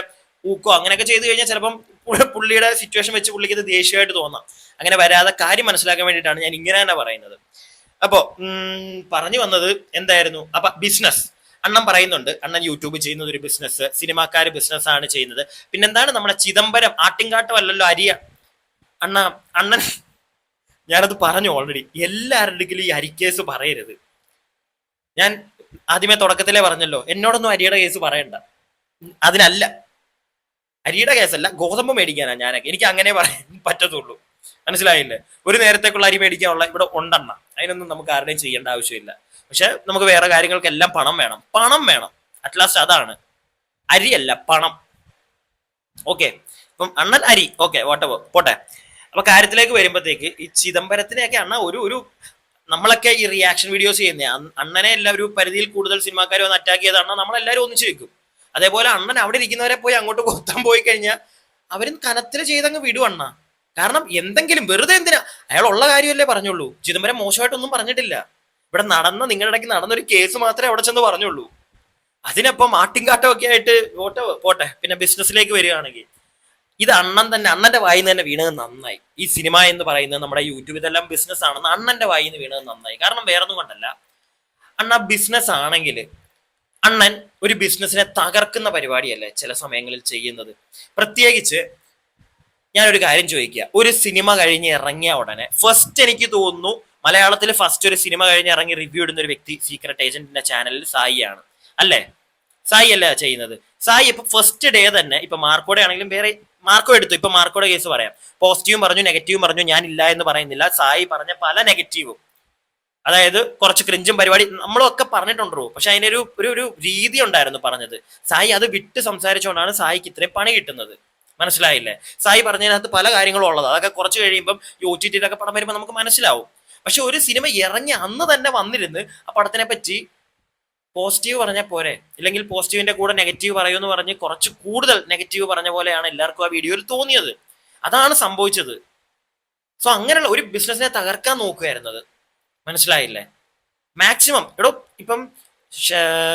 ഊക്കോ അങ്ങനെയൊക്കെ ചെയ്തു കഴിഞ്ഞാൽ ചിലപ്പം പുള്ളിയുടെ സിറ്റുവേഷൻ വെച്ച് പുള്ളിക്ക് ഇത് ദേഷ്യമായിട്ട് തോന്നാം. അങ്ങനെ വരാതെ കാര്യം മനസ്സിലാക്കാൻ വേണ്ടിയിട്ടാണ് ഞാൻ ഇങ്ങനെ തന്നെ പറയുന്നത്. അപ്പോ പറഞ്ഞു വന്നത് എന്തായിരുന്നു? അപ്പൊ ബിസിനസ് അണ്ണൻ പറയുന്നുണ്ട് അണ്ണൻ യൂട്യൂബ് ചെയ്യുന്നത് ഒരു ബിസിനസ് സിനിമാക്കാർ ബിസിനസ് ആണ് ചെയ്യുന്നത്. പിന്നെന്താണ് നമ്മുടെ ചിദംബരം? ആട്ടിൻകാട്ടം അല്ലല്ലോ അരിയ. അണ്ണ അണ്ണൻ ഞാനത് പറഞ്ഞു ഓൾറെഡി എല്ലാവരുടെങ്കിലും ഈ അരിക്കേസ് പറയരുത്. ഞാൻ ആദ്യമേ തുടക്കത്തിലേ പറഞ്ഞല്ലോ എന്നോടൊന്നും അരിയുടെ കേസ് പറയണ്ട. അതിനല്ല. അരിയുടെ കേസല്ല ഗോതമ്പ് മേടിക്കാനാണ് ഞാനൊക്കെ. എനിക്ക് അങ്ങനെ പറയാൻ പറ്റത്തുള്ളൂ. മനസ്സിലായില്ലേ? ഒരു നേരത്തേക്കുള്ള അരി മേടിക്കാനുള്ള ഇവിടെ ഉണ്ടെണ്ണ. അതിനൊന്നും നമുക്ക് ആരുടെയും ചെയ്യേണ്ട ആവശ്യമില്ല. പക്ഷെ നമുക്ക് വേറെ കാര്യങ്ങൾക്കെല്ലാം പണം വേണം. പണം വേണം. അറ്റ്ലാസ്റ്റ് അതാണ്. അരിയല്ല പണം. ഓക്കെ ഇപ്പം അണ്ണൻ അരി. ഓക്കെ വാട്ടവർ പോട്ടെ. അപ്പൊ കാര്യത്തിലേക്ക് വരുമ്പോഴത്തേക്ക് ഈ ചിദംബരത്തിനെയൊക്കെ അണ്ണ ഒരു ഒരു നമ്മളൊക്കെ ഈ റിയാക്ഷൻ വീഡിയോസ് ചെയ്യുന്ന. അണ്ണനെ എല്ലാം ഒരു പരിധിയിൽ കൂടുതൽ സിനിമാക്കാരെ വന്ന് അറ്റാക്ക് ചെയ്താണ് നമ്മളെല്ലാവരും ഒന്നിച്ച് വെക്കും. അതേപോലെ അണ്ണൻ അവിടെ ഇരിക്കുന്നവരെ പോയി അങ്ങോട്ട് കൊത്താൻ പോയി കഴിഞ്ഞാൽ അവരും കനത്തിൽ ചെയ്തങ്ങ് വിടും അണ്ണ. കാരണം എന്തെങ്കിലും വെറുതെ എന്തിനാ? അയാൾ ഉള്ള കാര്യമല്ലേ പറഞ്ഞുള്ളൂ. ചിദംബരം മോശമായിട്ടൊന്നും പറഞ്ഞിട്ടില്ല. ഇവിടെ നടന്ന നിങ്ങളുടെ ഇടയ്ക്ക് നടന്നൊരു കേസ് മാത്രമേ അവിടെ ചെന്ന് പറഞ്ഞുള്ളൂ. അതിനപ്പം ആട്ടിൻകാട്ടം ഒക്കെ ആയിട്ട് പോട്ടെ പോട്ടെ പിന്നെ ബിസിനസ്സിലേക്ക് വരികയാണെങ്കിൽ ഇത് അണ്ണൻ തന്നെ അണ്ണന്റെ വായിൽ നിന്ന് തന്നെ വീണത് നന്നായി. ഈ സിനിമ എന്ന് പറയുന്നത് നമ്മുടെ യൂട്യൂബ് ഇതെല്ലാം ബിസിനസ് ആണെന്ന് അണ്ണന്റെ വായിൽ നിന്ന് വീണത് നന്നായി. കാരണം വേറൊന്നും കൊണ്ടല്ല. അണ്ണ ബിസിനസ് ആണെങ്കിൽ അണ്ണൻ ഒരു ബിസിനസ്സിനെ തകർക്കുന്ന പരിപാടിയല്ലേ ചില സമയങ്ങളിൽ ചെയ്യുന്നത്? പ്രത്യേകിച്ച് ഞാനൊരു കാര്യം ചോദിക്കുക. ഒരു സിനിമ കഴിഞ്ഞ് ഇറങ്ങിയ ഉടനെ ഫസ്റ്റ് എനിക്ക് തോന്നുന്നു മലയാളത്തിൽ ഫസ്റ്റ് ഒരു സിനിമ കഴിഞ്ഞ് ഇറങ്ങി റിവ്യൂ ഇടുന്ന ഒരു വ്യക്തി സീക്രട്ട് ഏജന്റിന്റെ ചാനലിൽ സായി ആണ്. അല്ലേ? സായി അല്ല ചെയ്യുന്നത്? സായി ഇപ്പൊ ഫസ്റ്റ് ഡേ തന്നെ ഇപ്പൊ മാർക്കോടെ ആണെങ്കിലും വേറെ മാർക്കോ എടുത്തു. ഇപ്പൊ മാർക്കോടെ കേസ് പറയാം. പോസിറ്റീവും പറഞ്ഞു നെഗറ്റീവും പറഞ്ഞു ഞാൻ ഇല്ല എന്ന് പറയുന്നില്ല. സായി പറഞ്ഞ പല നെഗറ്റീവും അതായത് കുറച്ച് ക്രിഞ്ചും പരിപാടി നമ്മളൊക്കെ പറഞ്ഞിട്ടുണ്ടോ പക്ഷെ അതിനൊരു ഒരു ഒരു രീതി ഉണ്ടായിരുന്നു പറഞ്ഞത്. സായി അത് വിട്ട് സംസാരിച്ചുകൊണ്ടാണ് സായിക്ക് ഇത്രയും പണി കിട്ടുന്നത്. മനസ്സിലായില്ലേ? സായി പറഞ്ഞതിനകത്ത് പല കാര്യങ്ങളും ഉള്ളത്. അതൊക്കെ കുറച്ച് കഴിയുമ്പം യു ടി ടിയിലൊക്കെ പടം വരുമ്പോൾ നമുക്ക് മനസ്സിലാവും. പക്ഷെ ഒരു സിനിമ ഇറങ്ങി അന്ന് തന്നെ വന്നിരുന്ന് ആ പടത്തിനെ പറ്റി പോസിറ്റീവ് പറഞ്ഞാൽ പോരെ. ഇല്ലെങ്കിൽ പോസിറ്റീവിന്റെ കൂടെ നെഗറ്റീവ് പറയുമെന്ന് പറഞ്ഞ് കുറച്ച് കൂടുതൽ നെഗറ്റീവ് പറഞ്ഞ പോലെയാണ് എല്ലാവർക്കും ആ വീഡിയോയിൽ തോന്നിയത്. അതാണ് സംഭവിച്ചത്. സോ അങ്ങനെയുള്ള ഒരു ബിസിനസ്സിനെ തകർക്കാൻ നോക്കുകയായിരുന്നത് മനസ്സിലായില്ലേ? മാക്സിമം എടോ ഇപ്പം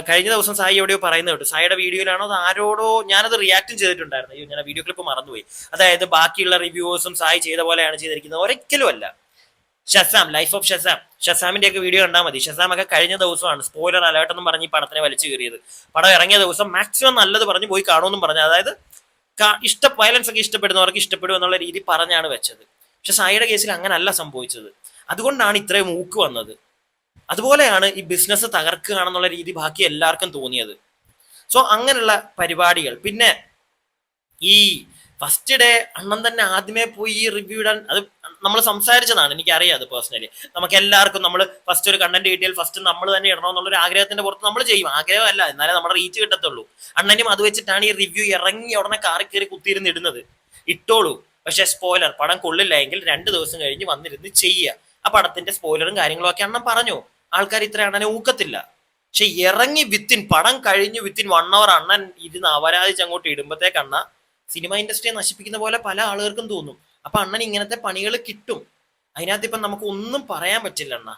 കഴിഞ്ഞ ദിവസം സായി എവിടെയോ പറയുന്നത് കേട്ടു. സായിയുടെ വീഡിയോയിലാണോ അത് ആരോടോ ഞാനത് റിയാക്റ്റും ചെയ്തിട്ടുണ്ടായിരുന്നു. ഞാൻ വീഡിയോ ക്ലിപ്പ് മറന്നുപോയി. അതായത് ബാക്കിയുള്ള റിവ്യൂവേഴ്സും സായി ചെയ്ത പോലെയാണ് ചെയ്തിരിക്കുന്നത്. ഒരിക്കലും അല്ല ഷസാം ലൈഫ് ഓഫ് ഷസാം. ഷസാമിന്റെ ഒക്കെ വീഡിയോ കണ്ടാൽ മതി. ഷസാം ഒക്കെ കഴിഞ്ഞ ദിവസമാണ് സ്പോയിലർ അലേർട്ട് എന്നും പറഞ്ഞ് ഈ പടത്തിനെ വലിച്ചു കയറിയത് പടം ഇറങ്ങിയ ദിവസം മാക്സിമം നല്ലത് പറഞ്ഞ് പോയി കാണുമെന്നും പറഞ്ഞു. അതായത് ഇഷ്ട വയലൻസ് ഒക്കെ ഇഷ്ടപ്പെടുന്നവർക്ക് ഇഷ്ടപ്പെടും എന്നുള്ള രീതി പറഞ്ഞാണ് വെച്ചത്. പക്ഷെ സായിയുടെ കേസിൽ അങ്ങനല്ല സംഭവിച്ചത്. അതുകൊണ്ടാണ് ഇത്രയും മൂക്ക് വന്നത്. അതുപോലെയാണ് ഈ ബിസിനസ് തകർക്കുകയാണെന്നുള്ള രീതി ബാക്കി എല്ലാവർക്കും തോന്നിയത്. സോ അങ്ങനെയുള്ള പരിപാടികൾ. പിന്നെ ഈ ഫസ്റ്റ് ഡേ അണ്ണൻ തന്നെ ആദ്യമേ പോയി ഈ റിവ്യൂ ഇടാൻ അത് നമ്മൾ സംസാരിച്ചതാണ് എനിക്കറിയാം അത് പേഴ്സണലി നമുക്ക് എല്ലാവർക്കും നമ്മൾ ഫസ്റ്റ് ഒരു കണ്ടന്റ് കിട്ടിയാൽ ഫസ്റ്റ് നമ്മൾ തന്നെ ഇടണം എന്നുള്ളൊരു ആഗ്രഹത്തിന്റെ പുറത്ത് നമ്മൾ ചെയ്യും. ആഗ്രഹമല്ല എന്നാലേ നമ്മുടെ റീച്ച് കിട്ടത്തുള്ളൂ. അണ്ണനും അത് വെച്ചിട്ടാണ് ഈ റിവ്യൂ ഇറങ്ങി ഉടനെ കാറി കയറി കുത്തിയിരുന്ന് ഇടുന്നത്. ഇട്ടോളൂ. പക്ഷെ സ്പോയിലർ പടം കൊള്ളില്ല എങ്കിൽ രണ്ട് ദിവസം കഴിഞ്ഞ് വന്നിരുന്ന് ചെയ്യുക. ആ പടത്തിന്റെ സ്പോയിലറും കാര്യങ്ങളും ഒക്കെ അണ്ണൻ പറഞ്ഞു. ആൾക്കാർ ഇത്ര അണ്ണനെ ഊക്കത്തില്ല. പക്ഷെ ഇറങ്ങി വിത്തിൻ പടം കഴിഞ്ഞ് വിത്തിൻ വൺ അവർ അണ്ണൻ ഇരുന്ന് അപരാധിച്ച് അങ്ങോട്ട് ഇടുമ്പോഴത്തേക്കണ്ണ സിനിമ ഇൻഡസ്ട്രിയെ നശിപ്പിക്കുന്ന പോലെ പല ആളുകൾക്കും തോന്നും. അപ്പൊ അണ്ണൻ ഇങ്ങനത്തെ പണികൾ കിട്ടും. അതിനകത്ത് ഇപ്പം നമുക്ക് ഒന്നും പറയാൻ പറ്റില്ല അണ്ണ.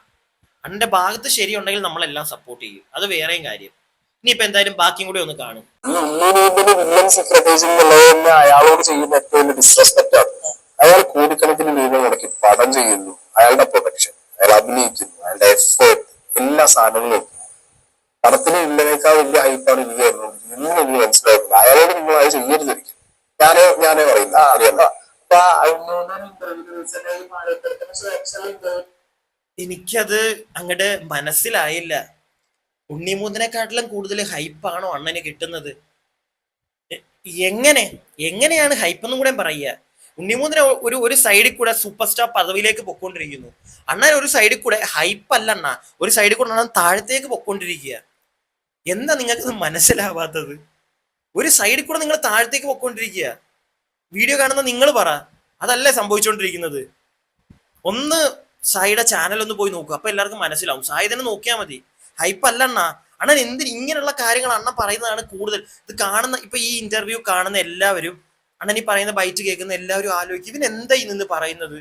അണ്ണന്റെ ഭാഗത്ത് ശരിയുണ്ടെങ്കിൽ നമ്മളെല്ലാം സപ്പോർട്ട് ചെയ്യും. അത് വേറെയും കാര്യം. ഇനിയിപ്പോ എന്തായാലും ബാക്കിയും കൂടി ഒന്ന് കാണും. അയാളോട് ചെയ്യുന്ന ഏറ്റവും വലിയ ഡിസ്റെസ്പെക്ട് ആണ്. അയാൾ കോടിക്കണക്കിന് രൂപ മുടക്കി പടം ചെയ്യുന്നു. അയാളുടെ പ്രൊഡക്ഷൻ അയാൾ അഭിനയിക്കുന്നു അയാളുടെ എഫേർട്ട് എല്ലാ സാധനങ്ങളും പടത്തിന് വില്ലനേക്കാൾ വലിയ ഹൈപ്പാണ് ഇത് തരുന്നത് എന്ന് എനിക്ക് മനസ്സിലായിട്ടില്ല അയാളോട് നിങ്ങൾ അത് ചെയ്യരുതായിരിക്കും ഞാനേ ഞാനേ പറയുന്നു. എനിക്കത് അങ്ങടെ മനസ്സിലായില്ല. ഉണ്ണിമൂന്നിനെക്കാട്ടിലും കൂടുതൽ ഹൈപ്പാണോ അണ്ണന് കിട്ടുന്നത്? എങ്ങനെ? എങ്ങനെയാണ് ഹൈപ്പ് എന്നും കൂടെ പറയുക? ഉണ്ണിമൂന്നിനെ ഒരു ഒരു സൈഡിൽ കൂടെ സൂപ്പർ സ്റ്റാർ പദവിയിലേക്ക് പൊക്കോണ്ടിരിക്കുന്നു. അണ്ണൻ ഒരു സൈഡിൽ കൂടെ ഹൈപ്പ് അല്ല അണ്ണ. ഒരു സൈഡിൽ കൂടെ അണ്ണൻ താഴത്തേക്ക് പൊക്കോണ്ടിരിക്കുക. എന്താ നിങ്ങൾക്ക് മനസ്സിലാവാത്തത്? ഒരു സൈഡിൽ കൂടെ നിങ്ങൾ താഴത്തേക്ക് പൊക്കോണ്ടിരിക്കുക. വീഡിയോ കാണുന്ന നിങ്ങൾ പറ. അതല്ലേ സംഭവിച്ചുകൊണ്ടിരിക്കുന്നത് ഒന്ന് സായിയുടെ ചാനൽ ഒന്ന് പോയി നോക്കുക അപ്പൊ എല്ലാവർക്കും മനസ്സിലാവും. സായി തന്നെ നോക്കിയാൽ മതി. ഹൈപ്പ് അല്ല അണ്ണ. അണ്ണൻ എന്തിന് ഇങ്ങനെയുള്ള കാര്യങ്ങൾ അണ്ണ പറയുന്നതാണ് കൂടുതൽ. ഇത് കാണുന്ന ഇപ്പൊ ഈ ഇന്റർവ്യൂ കാണുന്ന എല്ലാവരും അണ്ണൻ ഈ പറയുന്ന ബൈറ്റ് കേൾക്കുന്ന എല്ലാവരും ആലോചിക്കും. ഇവൻ എന്താ ഇന്ന് പറയുന്നത്?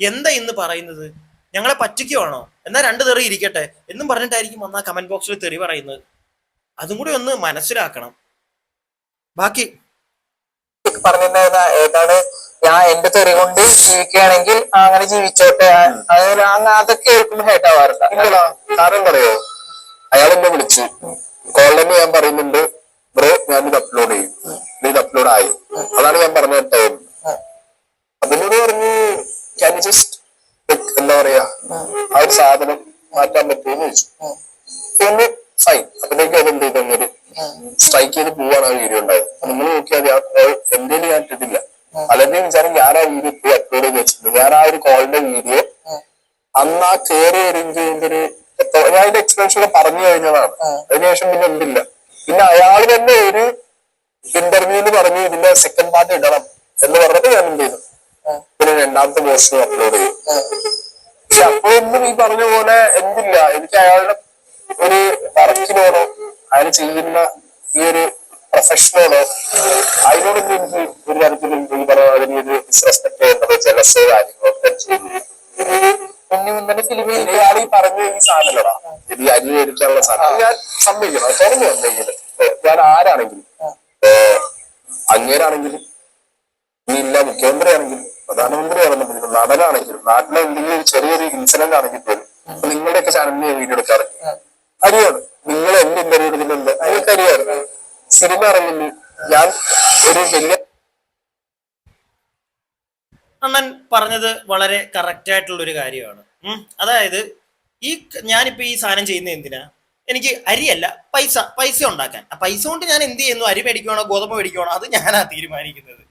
എന്താ ഇന്ന് പറയുന്നത്? ഞങ്ങളെ പറ്റിക്കുവാണോ? എന്നാൽ രണ്ട് തെറി ഇരിക്കട്ടെ. എന്നും പറഞ്ഞിട്ടായിരിക്കും വന്ന കമന്റ് ബോക്സിൽ തെറി പറയുന്നത്. അതും കൂടി ഒന്ന് മനസ്സിലാക്കണം. ബാക്കി പറഞ്ഞിട്ടുണ്ടായിരുന്ന ഏതാണ് ഞാൻ എന്റെ തെറി കൊണ്ട് ജീവിക്കുകയാണെങ്കിൽ അങ്ങനെ ജീവിച്ചോട്ടെ. അതൊക്കെ കേൾക്കുമ്പോൾ ഹേട്ട് ആവാറില്ല. കാരണം പറയോ? അയാൾ എന്നെ വിളിച്ചു കോളിൽ ഞാൻ പറയുന്നുണ്ട്. ബ്രോ ഞാൻ ഇത് അപ്ലോഡ് ചെയ്യും. ഇത് അപ്ലോഡ് ആയി. അതാണ് ഞാൻ പറഞ്ഞ ടൈം അതിനോട് പറഞ്ഞു ക്യാൻ ജസ്റ്റ് എന്താ പറയാ ആ ഒരു സാധനം മാറ്റാൻ പറ്റുമെന്ന് ചോദിച്ചു. പിന്നെ ഫൈൻ അത് അതെന്ത് ചെയ്തു? സ്ട്രൈക്ക് ചെയ്ത് പോവാണ് ആ വീഡിയോ ഉണ്ടായത്. നിങ്ങൾ നോക്കിയാൽ എന്റെ ഞാൻ ഇട്ടിട്ടില്ല അല്ലെങ്കിൽ വിചാരം ഞാൻ ആ വീഡിയോ ഇപ്പൊ അപ്ലോഡ് ചെയ്ത് വെച്ചിട്ടുണ്ട് ഞാൻ ആ ഒരു കോളിന്റെ വീഡിയോ അന്ന് ആ കയറി ഒരു എത്ര- ഞാൻ അതിന്റെ എക്സ്പ്ലനേഷൻ പറഞ്ഞു കഴിഞ്ഞതാണ്. അതിനുശേഷം പിന്നെ എന്തില്ല. പിന്നെ അയാൾ തന്നെ ഒരു ഇന്റർവ്യൂൽ പറഞ്ഞു ഇതിന്റെ സെക്കൻഡ് പാർട്ട് ഇടണം എന്ന് പറഞ്ഞിട്ട് ഞാൻ എന്ത് ചെയ്തു? പിന്നെ രണ്ടാമത്തെ പോസ്റ്റ് അപ്ലോഡ് ചെയ്തു. പക്ഷെ അപ്പോഴൊന്നും ഈ പറഞ്ഞ പോലെ എന്തില്ല. എനിക്ക് അയാളുടെ ഒരു വർക്കിനോടോ അയാൾ ചെയ്യുന്ന ഈ ഒരു പ്രൊഫഷനോടോ അതിനോടൊന്നും എനിക്ക് ഒരു തരത്തിലും ഈ പറഞ്ഞ ഒരു ഡിസ്റെസ്പെക്ട് ചെയ്യേണ്ടത് ജലസോ കാര്യങ്ങളൊക്കെ ഉണ്ണിമുന്തന്റെ ഫിലിമിൽ ഇയാൾ ഈ പറഞ്ഞ ഈ സാധനമല്ലടാ ഇത് അരി എടുക്കാനുള്ള സാധനം. ഞാൻ സമ്മതിക്കണം. തുറന്നു വന്നെങ്കിലും ഞാൻ ആരാണെങ്കിലും അങ്ങേരാണെങ്കിലും ഇനി ഇല്ല മുഖ്യമന്ത്രി ആണെങ്കിലും പ്രധാനമന്ത്രി നടനാണെങ്കിലും നാട്ടിലെ എന്തെങ്കിലും ഒരു ചെറിയൊരു ഇൻസിഡന്റ് ആണെങ്കിൽ പോലും ഇപ്പൊ നിങ്ങളുടെയൊക്കെ ചാനലിൽ വീഡിയോ എടുക്കാറുണ്ട് അറിയാണ് നിങ്ങൾ എന്ത് ഇന്റർവ്യൂ എടുക്കുന്നുണ്ട് നിങ്ങൾക്ക് അറിയാറ് ഇറങ്ങുന്നു ഞാൻ ഒരു അണ്ണൻ പറഞ്ഞത് വളരെ കറക്റ്റ് ആയിട്ടുള്ള ഒരു കാര്യമാണ് അതായത് ഈ ഞാനിപ്പോ ഈ സാധനം ചെയ്യുന്നത് എന്തിനാ? എനിക്ക് അരിയല്ല പൈസ പൈസ ഉണ്ടാക്കാൻ. പൈസ കൊണ്ട് ഞാൻ എന്ത് ചെയ്യുന്നു? അരി മേടിക്കണോ ഗോതമ്പ് മേടിക്കണോ അത് ഞാനാ തീരുമാനിക്കുന്നത്.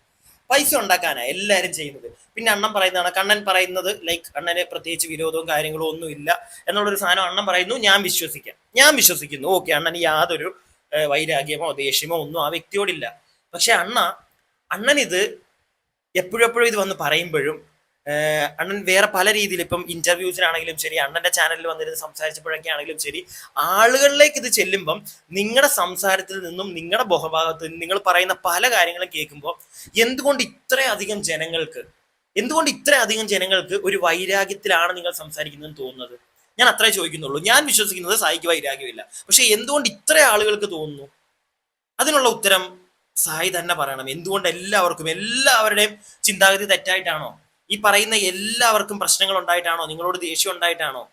പൈസ ഉണ്ടാക്കാനാ എല്ലാരും ചെയ്യുന്നത്. പിന്നെ അണ്ണൻ പറയുന്നതാണ് കണ്ണൻ പറയുന്നത് ലൈക്ക് അണ്ണനെ പ്രത്യേകിച്ച് വിരോധവും കാര്യങ്ങളും ഒന്നും ഇല്ല എന്നുള്ളൊരു സാധനം അണ്ണൻ പറയുന്നു. ഞാൻ വിശ്വസിക്കാം. ഞാൻ വിശ്വസിക്കുന്നു. ഓക്കെ അണ്ണൻ യാതൊരു വൈരാഗ്യമോ ദേഷ്യമോ ഒന്നും ആ വ്യക്തിയോടില്ല. പക്ഷെ അണ്ണ അണ്ണൻ ഇത് എപ്പോഴും എപ്പോഴും ഇത് വന്ന് പറയുമ്പോഴും അണ്ണൻ വേറെ പല രീതിയിൽ ഇപ്പം ഇന്റർവ്യൂസിനാണെങ്കിലും ശരി അണ്ണന്റെ ചാനലിൽ വന്നിരുന്ന് സംസാരിച്ചപ്പോഴൊക്കെ ആണെങ്കിലും ശരി ആളുകളിലേക്ക് ഇത് ചെല്ലുമ്പം നിങ്ങളുടെ സംസാരത്തിൽ നിന്നും നിങ്ങളുടെ ബഹുഭാഗത്ത് നിന്നും നിങ്ങൾ പറയുന്ന പല കാര്യങ്ങളും കേൾക്കുമ്പോൾ എന്തുകൊണ്ട് ഇത്രയധികം ജനങ്ങൾക്ക് എന്തുകൊണ്ട് ഇത്രയധികം ജനങ്ങൾക്ക് ഒരു വൈരാഗ്യത്തിലാണ് നിങ്ങൾ സംസാരിക്കുന്നതെന്ന് തോന്നുന്നത്? ഞാൻ അത്രേ ചോദിക്കുന്നുള്ളൂ. ഞാൻ വിശ്വസിക്കുന്നത് സായിക്ക് വൈരാഗ്യമില്ല. പക്ഷെ എന്തുകൊണ്ട് ഇത്ര ആളുകൾക്ക് തോന്നുന്നു? അതിനുള്ള ഉത്തരം സായി തന്നെ പറയണം. എന്തുകൊണ്ട് എല്ലാവർക്കും എല്ലാവരുടെയും ചിന്താഗതി തെറ്റായിട്ടാണോ? ഈ പറയുന്ന എല്ലാവർക്കും പ്രശ്നങ്ങൾ ഉണ്ടായിട്ടാണോ? നിങ്ങളോട് ദേഷ്യം ഉണ്ടായിട്ടാണോ?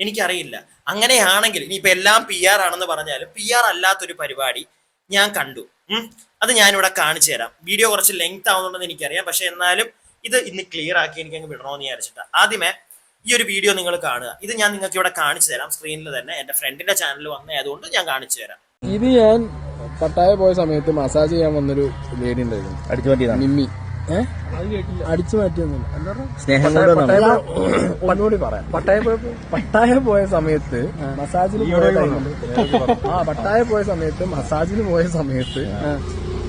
എനിക്കറിയില്ല. അങ്ങനെയാണെങ്കിൽ ഇനിയിപ്പോ എല്ലാം പി ആർ ആണെന്ന് പറഞ്ഞാലും പി ആർ അല്ലാത്തൊരു പരിപാടി ഞാൻ കണ്ടു. അത് ഞാനിവിടെ കാണിച്ചു തരാം. വീഡിയോ കുറച്ച് ലെങ്ത് ആവുന്നുണ്ടെന്ന് എനിക്കറിയാം. പക്ഷെ എന്നാലും ഇത് ഇന്ന് ക്ലിയർ ആക്കി എനിക്ക് അങ്ങ് വിടണമെന്ന് വിചാരിച്ചിട്ടാ. ആദ്യമേ ഈ ഒരു വീഡിയോ നിങ്ങൾ കാണുക. ഇത് ഞാൻ നിങ്ങൾക്ക് ഇവിടെ കാണിച്ചു തരാം. സ്ക്രീനിൽ തന്നെ എന്റെ ഫ്രണ്ടിന്റെ ചാനൽ വന്നതുകൊണ്ട് ഞാൻ കാണിച്ചു തരാം. ഇത് ഞാൻ പട്ടായ പോയ സമയത്ത് മസാജ് ചെയ്യാൻ വന്നൊരു ലേഡി ഉണ്ടായിരുന്നു. അടിച്ചു മാറ്റിയതാണ്? മിമ്മി. അടിച്ചു മാറ്റിയൊന്നുമില്ല പട്ടായ പറയാം. പട്ടായ പോയ പട്ടായ പോയ സമയത്ത് മസാജിന് പോയ ആ പട്ടായ പോയ സമയത്ത് മസാജിന് പോയ സമയത്ത്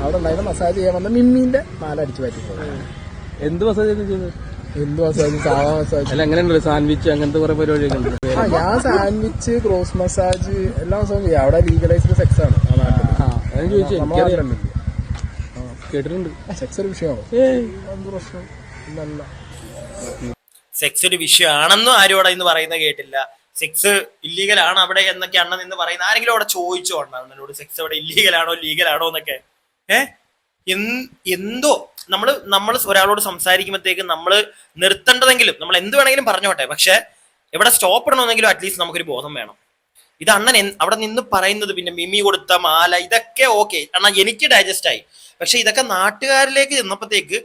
അവിടെ ഉണ്ടായിരുന്ന മസാജ് ചെയ്യാൻ വന്ന മിമ്മിന്റെ മാല അടിച്ചു മാറ്റി എന്ത് മസാജ് ചെയ്തത് എന്ത് മസാജ് സാധാ മസാജ് അല്ല എങ്ങനെയുണ്ട് സാൻഡ്വിച്ച് അങ്ങനത്തെ കുറെ പരിപാടിയൊക്കെ ഉണ്ട്? ആ ഞാൻ സാൻഡ്വിച്ച് ക്രോസ് മസാജ് എല്ലാ ദിവസവും ചെയ്യാം. അവിടെ ലീഗലൈസ്ഡ് സെക്സ് ആണ്. ആ നാട്ടിൽ. ആ ഞാൻ ചോദിച്ചു നമ്മളെ എനിക്കറിയാം. നാട്ടിലൊന്നുമില്ല. കേട്ടിട്ടുണ്ട്. സെക്സ് ഒരു വിഷയമാണോ? എന്ത് പ്രശ്നം? ഇല്ലല്ല. സെക്സ് ഒരു വിഷയമാണെന്നും ആരും അവിടെ ഇന്ന് പറയുന്നത് കേട്ടില്ല. സെക്സ് ഇല്ലീഗൽ ആണ് അവിടെ എന്നൊക്കെ അണ്ണൻ നിന്ന് പറയുന്ന ആരെങ്കിലും അവിടെ ചോദിച്ചോ അണ്ണനോട് സെക്സ് അവിടെ ഇല്ലീഗൽ ആണോ ലീഗൽ ആണോ എന്നൊക്കെ? ഏ? എന്ത് നമ്മൾ നമ്മൾ ഒരാളോട് സംസാരിക്കുമ്പോഴത്തേക്ക് നമ്മൾ നിർത്തേണ്ടതെങ്കിലും നമ്മൾ എന്ത് വേണമെങ്കിലും പറഞ്ഞോട്ടെ. പക്ഷെ എവിടെ സ്റ്റോപ്പ് ഇടണമെന്നെങ്കിലും അറ്റ്ലീസ്റ്റ് നമുക്കൊരു ബോധം വേണം. ഇത് അണ്ണൻ അവിടെ നിന്ന് പറയുന്നത് പിന്നെ മിമി കൊടുത്ത മാല ഇതൊക്കെ ഓക്കെ അണ്ണ എനിക്ക് ഡൈജസ്റ്റ് ആയി. പക്ഷെ ഇതൊക്കെ നാട്ടുകാരിലേക്ക് ചെന്നപ്പോഴത്തേക്ക്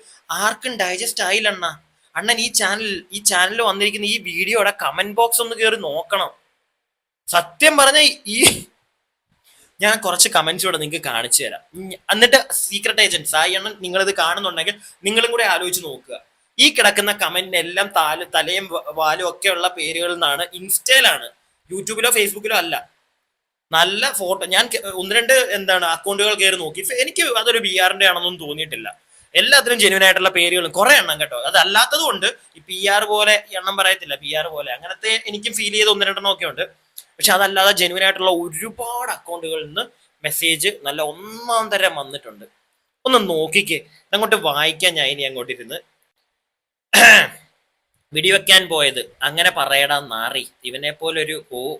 ആർക്കും ഡൈജസ്റ്റ് ആയില്ല അണ്ണ. അണ്ണൻ ഈ ചാനൽ ഈ ചാനലിൽ വന്നിരിക്കുന്ന ഈ വീഡിയോയുടെ കമന്റ് ബോക്സ് ഒന്ന് കയറി നോക്കണം. സത്യം പറഞ്ഞ ഈ ഞാൻ കുറച്ച് കമന്റ്സ് ഇവിടെ നിങ്ങൾക്ക് കാണിച്ചു തരാം. എന്നിട്ട് സീക്രട്ട് ഏജന്റ് സായി അണ്ണൻ നിങ്ങളിത് കാണുന്നുണ്ടെങ്കിൽ നിങ്ങളും കൂടെ ആലോചിച്ച് നോക്കുക. ഈ കിടക്കുന്ന കമന്റിനെല്ലാം താൽ തലയും വാലും ഒക്കെയുള്ള പേരുകളിൽ നിന്നാണ് ഇൻസ്റ്റയിലാണ് യൂട്യൂബിലോ ഫേസ്ബുക്കിലോ അല്ല. നല്ല ഫോട്ടോ ഞാൻ ഒന്ന് രണ്ട് എന്താണ് അക്കൗണ്ടുകൾ കയറി നോക്കി. എനിക്ക് അതൊരു ബി ആറിന്റെ ആണെന്നൊന്നും തോന്നിയിട്ടില്ല. എല്ലാത്തിനും ജെന്യൂൻ ആയിട്ടുള്ള പേരുകളും കുറെ എണ്ണം കേട്ടോ. അതല്ലാത്തത് കൊണ്ട് ഈ പി ആർ പോലെ എണ്ണം പറയത്തില്ല പി ആർ പോലെ. അങ്ങനത്തെ എനിക്കും ഫീൽ ചെയ്ത് ഒന്ന് രണ്ടെണ്ണം ഒക്കെ ഉണ്ട്. പക്ഷെ അതല്ലാതെ ജെന്യൂൻ ആയിട്ടുള്ള ഒരുപാട് അക്കൗണ്ടുകളിൽ നിന്ന് മെസ്സേജ് നല്ല ഒന്നാം തരം വന്നിട്ടുണ്ട്. ഒന്ന് നോക്കിക്കേ. അങ്ങോട്ട് വായിക്കാൻ ഞാൻ ഇനി അങ്ങോട്ട് ഇരുന്ന്. *clears throat* വെടിവെക്കാൻ പോയത്. അങ്ങനെ പറയടാ നാറി ഇവനെ പോലൊരു ഓ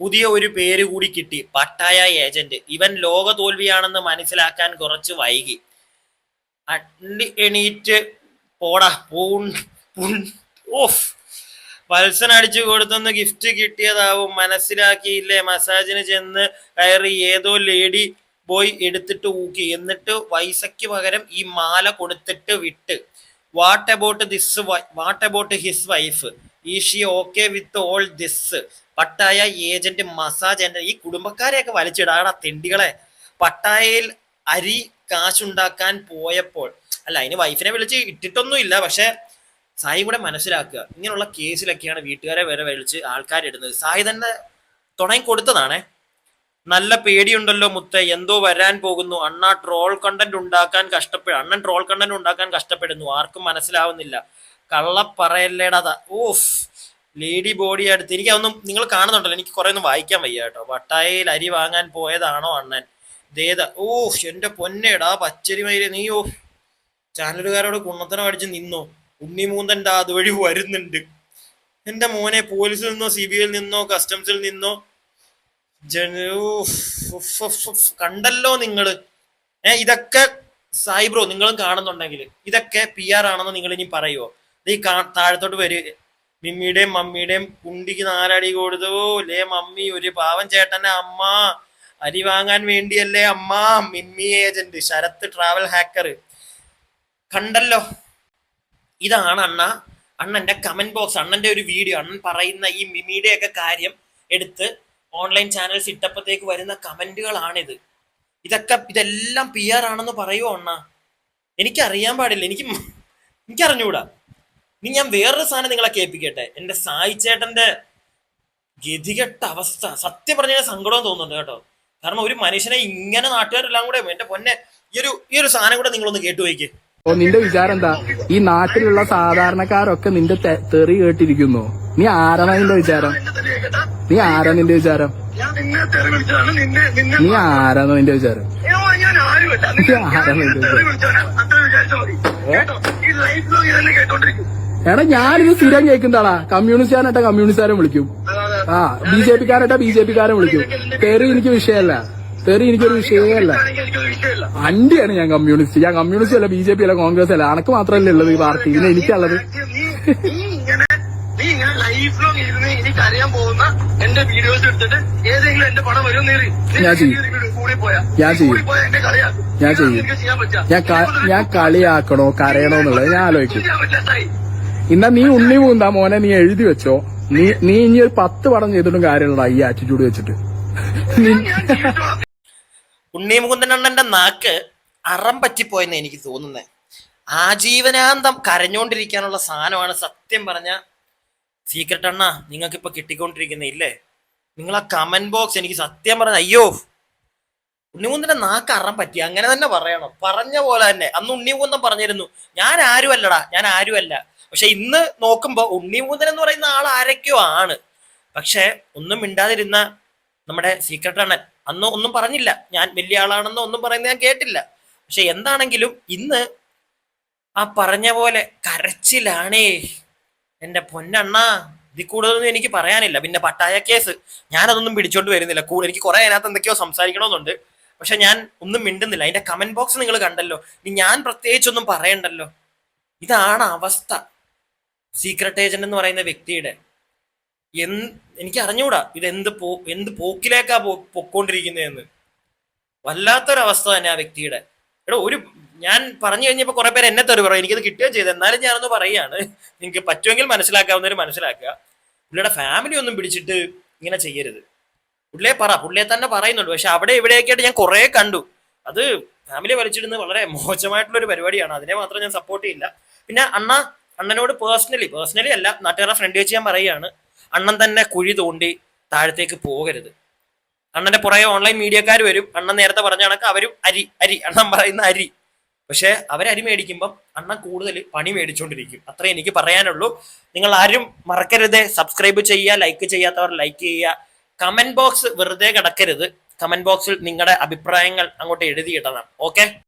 പുതിയ ഒരു പേര് കൂടി കിട്ടി. Pattaya agent. ഇവൻ ലോക തോൽവിയാണെന്ന് മനസ്സിലാക്കാൻ കുറച്ച് വൈകി. അണ്ടി എണീറ്റ് പോടാ. പൂൺ പുൺ ഓഫ്. വത്സൻ അടിച്ചു കൊടുത്തൊന്ന് ഗിഫ്റ്റ് കിട്ടിയതാവും. മനസ്സിലാക്കിയില്ലേ? മസാജിന് ചെന്ന് കയറി ഏതോ ലേഡി ബോയ് എടുത്തിട്ട് ഊക്കി. എന്നിട്ട് വൈസയ്ക്ക് പകരം ഈ മാല കൊടുത്തിട്ട് വിട്ട്. What about this what about his wife ഈ she okay with all this Pattaya agent massage എന്റെ ഈ കുടുംബക്കാരെയൊക്കെ വലിച്ചിടാടാ തെണ്ടികളെ. പട്ടായയിൽ അരി കാശുണ്ടാക്കാൻ പോയപ്പോൾ അല്ല അതിന് വൈഫിനെ വിളിച്ച് ഇട്ടിട്ടൊന്നും ഇല്ല പക്ഷെ സായി കൂടെ മനസ്സിലാക്കുക. ഇങ്ങനെയുള്ള കേസിലൊക്കെയാണ് വീട്ടുകാരെ വരെ വിളിച്ച് ആൾക്കാരിടുന്നത്. സായി തന്നെ തുടങ്ങി കൊടുത്തതാണേ. നല്ല പേടിയുണ്ടല്ലോ മുത്ത എന്തോ വരാൻ പോകുന്നു. അണ്ണ ട്രോൾ കണ്ടന്റ് ഉണ്ടാക്കാൻ കഷ്ടപ്പെടും അണ്ണൻ ട്രോൾ കണ്ടന്റ് ഉണ്ടാക്കാൻ കഷ്ടപ്പെടുന്നു. ആർക്കും മനസ്സിലാവുന്നില്ല. കള്ള പറയല്ലേടാ ഓഫ് ലേഡി ബോഡി അടുത്ത് എനിക്ക് അതൊന്നും നിങ്ങൾ കാണുന്നുണ്ടല്ലോ. എനിക്ക് കുറെ ഒന്നും വായിക്കാൻ വയ്യ കേട്ടോ. വട്ടായയിൽ അരി വാങ്ങാൻ പോയതാണോ അണ്ണൻ? ദേത ഓ എന്റെ പൊന്നേടാ പച്ചരി മയിൽ നീ ഓ ചാനലുകാരോട് കുണ്ണത്തനം അടിച്ച് നിന്നോ. ഉണ്ണിമൂന്തന്റെ അതുവഴി വരുന്നുണ്ട്. എന്റെ മോനെ പോലീസിൽ നിന്നോ സി ബി ഐയിൽ നിന്നോ? കസ്റ്റംസിൽ നിന്നോ. കണ്ടല്ലോ നിങ്ങൾ ഏ ഇതൊക്കെ സായിബ്രോ നിങ്ങളും കാണുന്നുണ്ടെങ്കിൽ ഇതൊക്കെ പി ആർ ആണെന്ന് നിങ്ങൾ ഇനി പറയുമോ ഈ താഴത്തോട്ട് വരും. മിമ്മിയുടെയും മമ്മിയുടെയും കുണ്ടിക്ക് നാലടി കൊടുത്തു. ലേ മമ്മി ഒരു പാവം ചേട്ടനെ അമ്മ. അരി വാങ്ങാൻ വേണ്ടിയല്ലേ അമ്മ? മിമ്മി ഏജന്റ് ശരത്ത് ട്രാവൽ ഹാക്കർ കണ്ടല്ലോ. ഇതാണ് അണ്ണ അണ്ണന്റെ കമന്റ് ബോക്സ് അണ്ണന്റെ ഒരു വീഡിയോ അണ്ണൻ പറയുന്ന ഈ മിമിയുടെ ഒക്കെ കാര്യം എടുത്ത് ഓൺലൈൻ ചാനൽ ഇട്ടപ്പത്തേക്ക് വരുന്ന കമന്റുകളാണിത് ഇതൊക്കെ ഇതെല്ലാം പി ആർ ആണെന്ന് പറയുമോ അണ്ണ? എനിക്കറിയാൻ പാടില്ല. എനിക്ക് എനിക്കറിഞ്ഞുകൂടാ ഇനി ഞാൻ വേറൊരു സാധനം നിങ്ങളെ കേൾപ്പിക്കട്ടെ. എന്റെ സായി ചേട്ടന്റെ ഗതികെട്ട അവസ്ഥ. സത്യം പറഞ്ഞാൽ സങ്കടം തോന്നുന്നുണ്ട് കേട്ടോ. കാരണം ഒരു മനുഷ്യനെ ഇങ്ങനെ നാട്ടുകാരെല്ലാം കൂടെ എന്റെ പൊന്നെ ഈ ഒരു ഈ ഒരു സാധനം കൂടെ നിങ്ങളൊന്ന് കേട്ടു വയ്ക്ക് ഓ നിന്റെ വിചാരം എന്താ ഈ നാട്ടിലുള്ള സാധാരണക്കാരൊക്കെ നിന്റെ തെറി കേട്ടിരിക്കുന്നു. നീ ആരാണ് നിന്റെ വിചാരം? നീ ആരാ നിന്റെ വിചാരം? നീ ആരാണ് നിന്റെ വിചാരം? നീ ആരാണ് എടാ ഞാനിത് സ്ഥിരം കേൾക്കുന്നതാടാ കമ്മ്യൂണിസ്റ്റുകാരനായിട്ടാ കമ്മ്യൂണിസ്റ്റുകാരൻ വിളിക്കും. ആ ബി ജെ പിക്കാരട്ട ബി ജെ പിക്കാരും വിളിക്കും. തെറി എനിക്ക് വിഷയമല്ല. തെറി എനിക്കൊരു വിഷയമല്ല. അണ്ടിയാണ് ഞാൻ കമ്മ്യൂണിസ്റ്റ് ഞാൻ കമ്മ്യൂണിസ്റ്റ് അല്ല ബി ജെ പി അല്ല കോൺഗ്രസ് അല്ല. അനക്ക് മാത്രമല്ല ഉള്ളത് ഈ പാർട്ടി. പിന്നെ എനിക്കുള്ളത്. നീ നീ ഇങ്ങനെ നീ ഇങ്ങനെ ലൈഫ് ലോങ് ഇരുന്ന് എനിക്ക് അറിയാൻ പോകുന്ന എന്റെ വീഡിയോസ് എടുത്തിട്ട് ഏതെങ്കിലും എന്റെ പണം വരും നീറി ഞാൻ ചെയ്യും. ഞാൻ ചെയ്യും. എന്നെ ഞാൻ ചെയ്യും. ഞാൻ കളിയാക്കണോ കരയണോ എന്നുള്ളത് ഞാൻ ആലോചിക്കും. ഇന്നാ നീ ഉണ്ണി പൂന്താ മോനെ നീ എഴുതി വെച്ചോ. നീ നീ ഇനി ഒരു പത്ത് പടം ചെയ്തിട്ടും കാര്യമുണ്ടോ ഈ ആറ്റിറ്റ്യൂഡ് വെച്ചിട്ട്. നീ- ഞാൻ ജീവിച്ചോളാം ഉണ്ണി മുകുന്ദനണ്ണന്റെ നാക്ക് അറം പറ്റിപ്പോയെന്ന് എനിക്ക് തോന്നുന്നത് ആജീവനാന്തം കരഞ്ഞോണ്ടിരിക്കാനുള്ള സാധനമാണ് സത്യം പറഞ്ഞ സീക്രട്ട് അണ്ണ നിങ്ങൾക്ക് ഇപ്പൊ കിട്ടിക്കൊണ്ടിരിക്കുന്ന ഇല്ലേ? നിങ്ങൾ ആ കമന്റ് ബോക്സ് എനിക്ക് സത്യം പറഞ്ഞ അയ്യോ ഉണ്ണിമുന്തന്റെ നാക്ക് അറം പറ്റി അങ്ങനെ തന്നെ പറയണം. പറഞ്ഞ പോലെ തന്നെ അന്ന് ഉണ്ണിമുന്തൻ പറഞ്ഞിരുന്നു ഞാൻ ആരുമല്ലടാ ഞാൻ ആരുമല്ല. പക്ഷെ ഇന്ന് നോക്കുമ്പോ ഉണ്ണിമുന്തൻ എന്ന് പറയുന്ന ആൾ ആരൊക്കെയോ ആണ്. പക്ഷെ ഒന്നും മിണ്ടാതിരുന്ന നമ്മുടെ സീക്രട്ട് അണ്ണൻ അന്ന് ഒന്നും പറഞ്ഞില്ല. ഞാൻ വലിയ ആളാണെന്നോ ഒന്നും പറയുന്നത് ഞാൻ കേട്ടില്ല. പക്ഷെ എന്താണെങ്കിലും ഇന്ന് ആ പറഞ്ഞ പോലെ കരച്ചിലാണേ. എന്റെ പൊന്നണ്ണ ഇതിൽ കൂടുതലൊന്നും എനിക്ക് പറയാനില്ല. പിന്നെ പട്ടായ കേസ്. ഞാനതൊന്നും പിടിച്ചോണ്ട് വരുന്നില്ല. കൂടുതൽ എനിക്ക് കുറെ അതിനകത്ത് എന്തൊക്കെയോ സംസാരിക്കണമെന്നുണ്ട്. പക്ഷെ ഞാൻ ഒന്നും മിണ്ടുന്നില്ല. അതിന്റെ കമന്റ് ബോക്സ് നിങ്ങൾ കണ്ടല്ലോ. ഇനി ഞാൻ പ്രത്യേകിച്ചൊന്നും പറയണ്ടല്ലോ. ഇതാണ് അവസ്ഥ. സീക്രട്ട് ഏജന്റ് എന്ന് പറയുന്ന വ്യക്തിയുടെ എനിക്ക് അറിഞ്ഞൂടാ ഇത് എന്ത് പോ എന്ത് പോക്കിലേക്കാ പോ പൊക്കോണ്ടിരിക്കുന്നതെന്ന്. വല്ലാത്തൊരവസ്ഥ തന്നെ ആ വ്യക്തിയുടെ. എടോ ഒരു ഞാൻ പറഞ്ഞു കഴിഞ്ഞപ്പോൾ കുറെ പേര് എന്നെ തെറി പറയും. എനിക്കത് കിട്ടുകയും ചെയ്തു. എന്നാലും ഞാനൊന്ന് പറയാണ്. നിങ്ങൾക്ക് പറ്റുമെങ്കിൽ ഒരു മനസ്സിലാക്കുക. പുള്ളിയുടെ ഫാമിലി ഒന്നും പിടിച്ചിട്ട് ഇങ്ങനെ ചെയ്യരുത്. പുള്ളിയെ പറ. പുള്ളിയെ തന്നെ പറയുന്നുണ്ട്. പക്ഷെ അവിടെ എവിടെയൊക്കെയായിട്ട് ഞാൻ കുറേ കണ്ടു. അത് ഫാമിലി വലിച്ചിടുന്നത് വളരെ മോശമായിട്ടുള്ള ഒരു പരിപാടിയാണ്. അതിനെ മാത്രം ഞാൻ സപ്പോർട്ട് ചെയ്യില്ല. പിന്നെ അണ്ണ അണ്ണനോട് പേഴ്സണലി പേഴ്സണലി അല്ല നാട്ടുകാരുടെ ഫ്രണ്ട് വെച്ച് ഞാൻ പറയുകയാണ്. അണ്ണൻ തന്നെ കുഴി തോണ്ടി താഴത്തേക്ക് പോകരുത്. അണ്ണന്റെ പുറകെ ഓൺലൈൻ മീഡിയക്കാർ വരും. അണ്ണൻ നേരത്തെ പറഞ്ഞ കണക്ക് അവരും അരി അരി. അണ്ണൻ പറയുന്ന അരി. പക്ഷേ അവരരി മേടിക്കുമ്പം അണ്ണൻ കൂടുതൽ പണി മേടിച്ചുകൊണ്ടിരിക്കും അത്രേ എനിക്ക് പറയാനുള്ളൂ. നിങ്ങൾ ആരും മറക്കരുത്. സബ്സ്ക്രൈബ് ചെയ്യുക ലൈക്ക് ചെയ്യാത്തവർ ലൈക്ക് ചെയ്യുക. കമന്റ് ബോക്സ് വെറുതെ കിടക്കരുത്. കമന്റ് ബോക്സിൽ നിങ്ങളുടെ അഭിപ്രായങ്ങൾ അങ്ങോട്ട് എഴുതിയിടണം. ഓക്കെ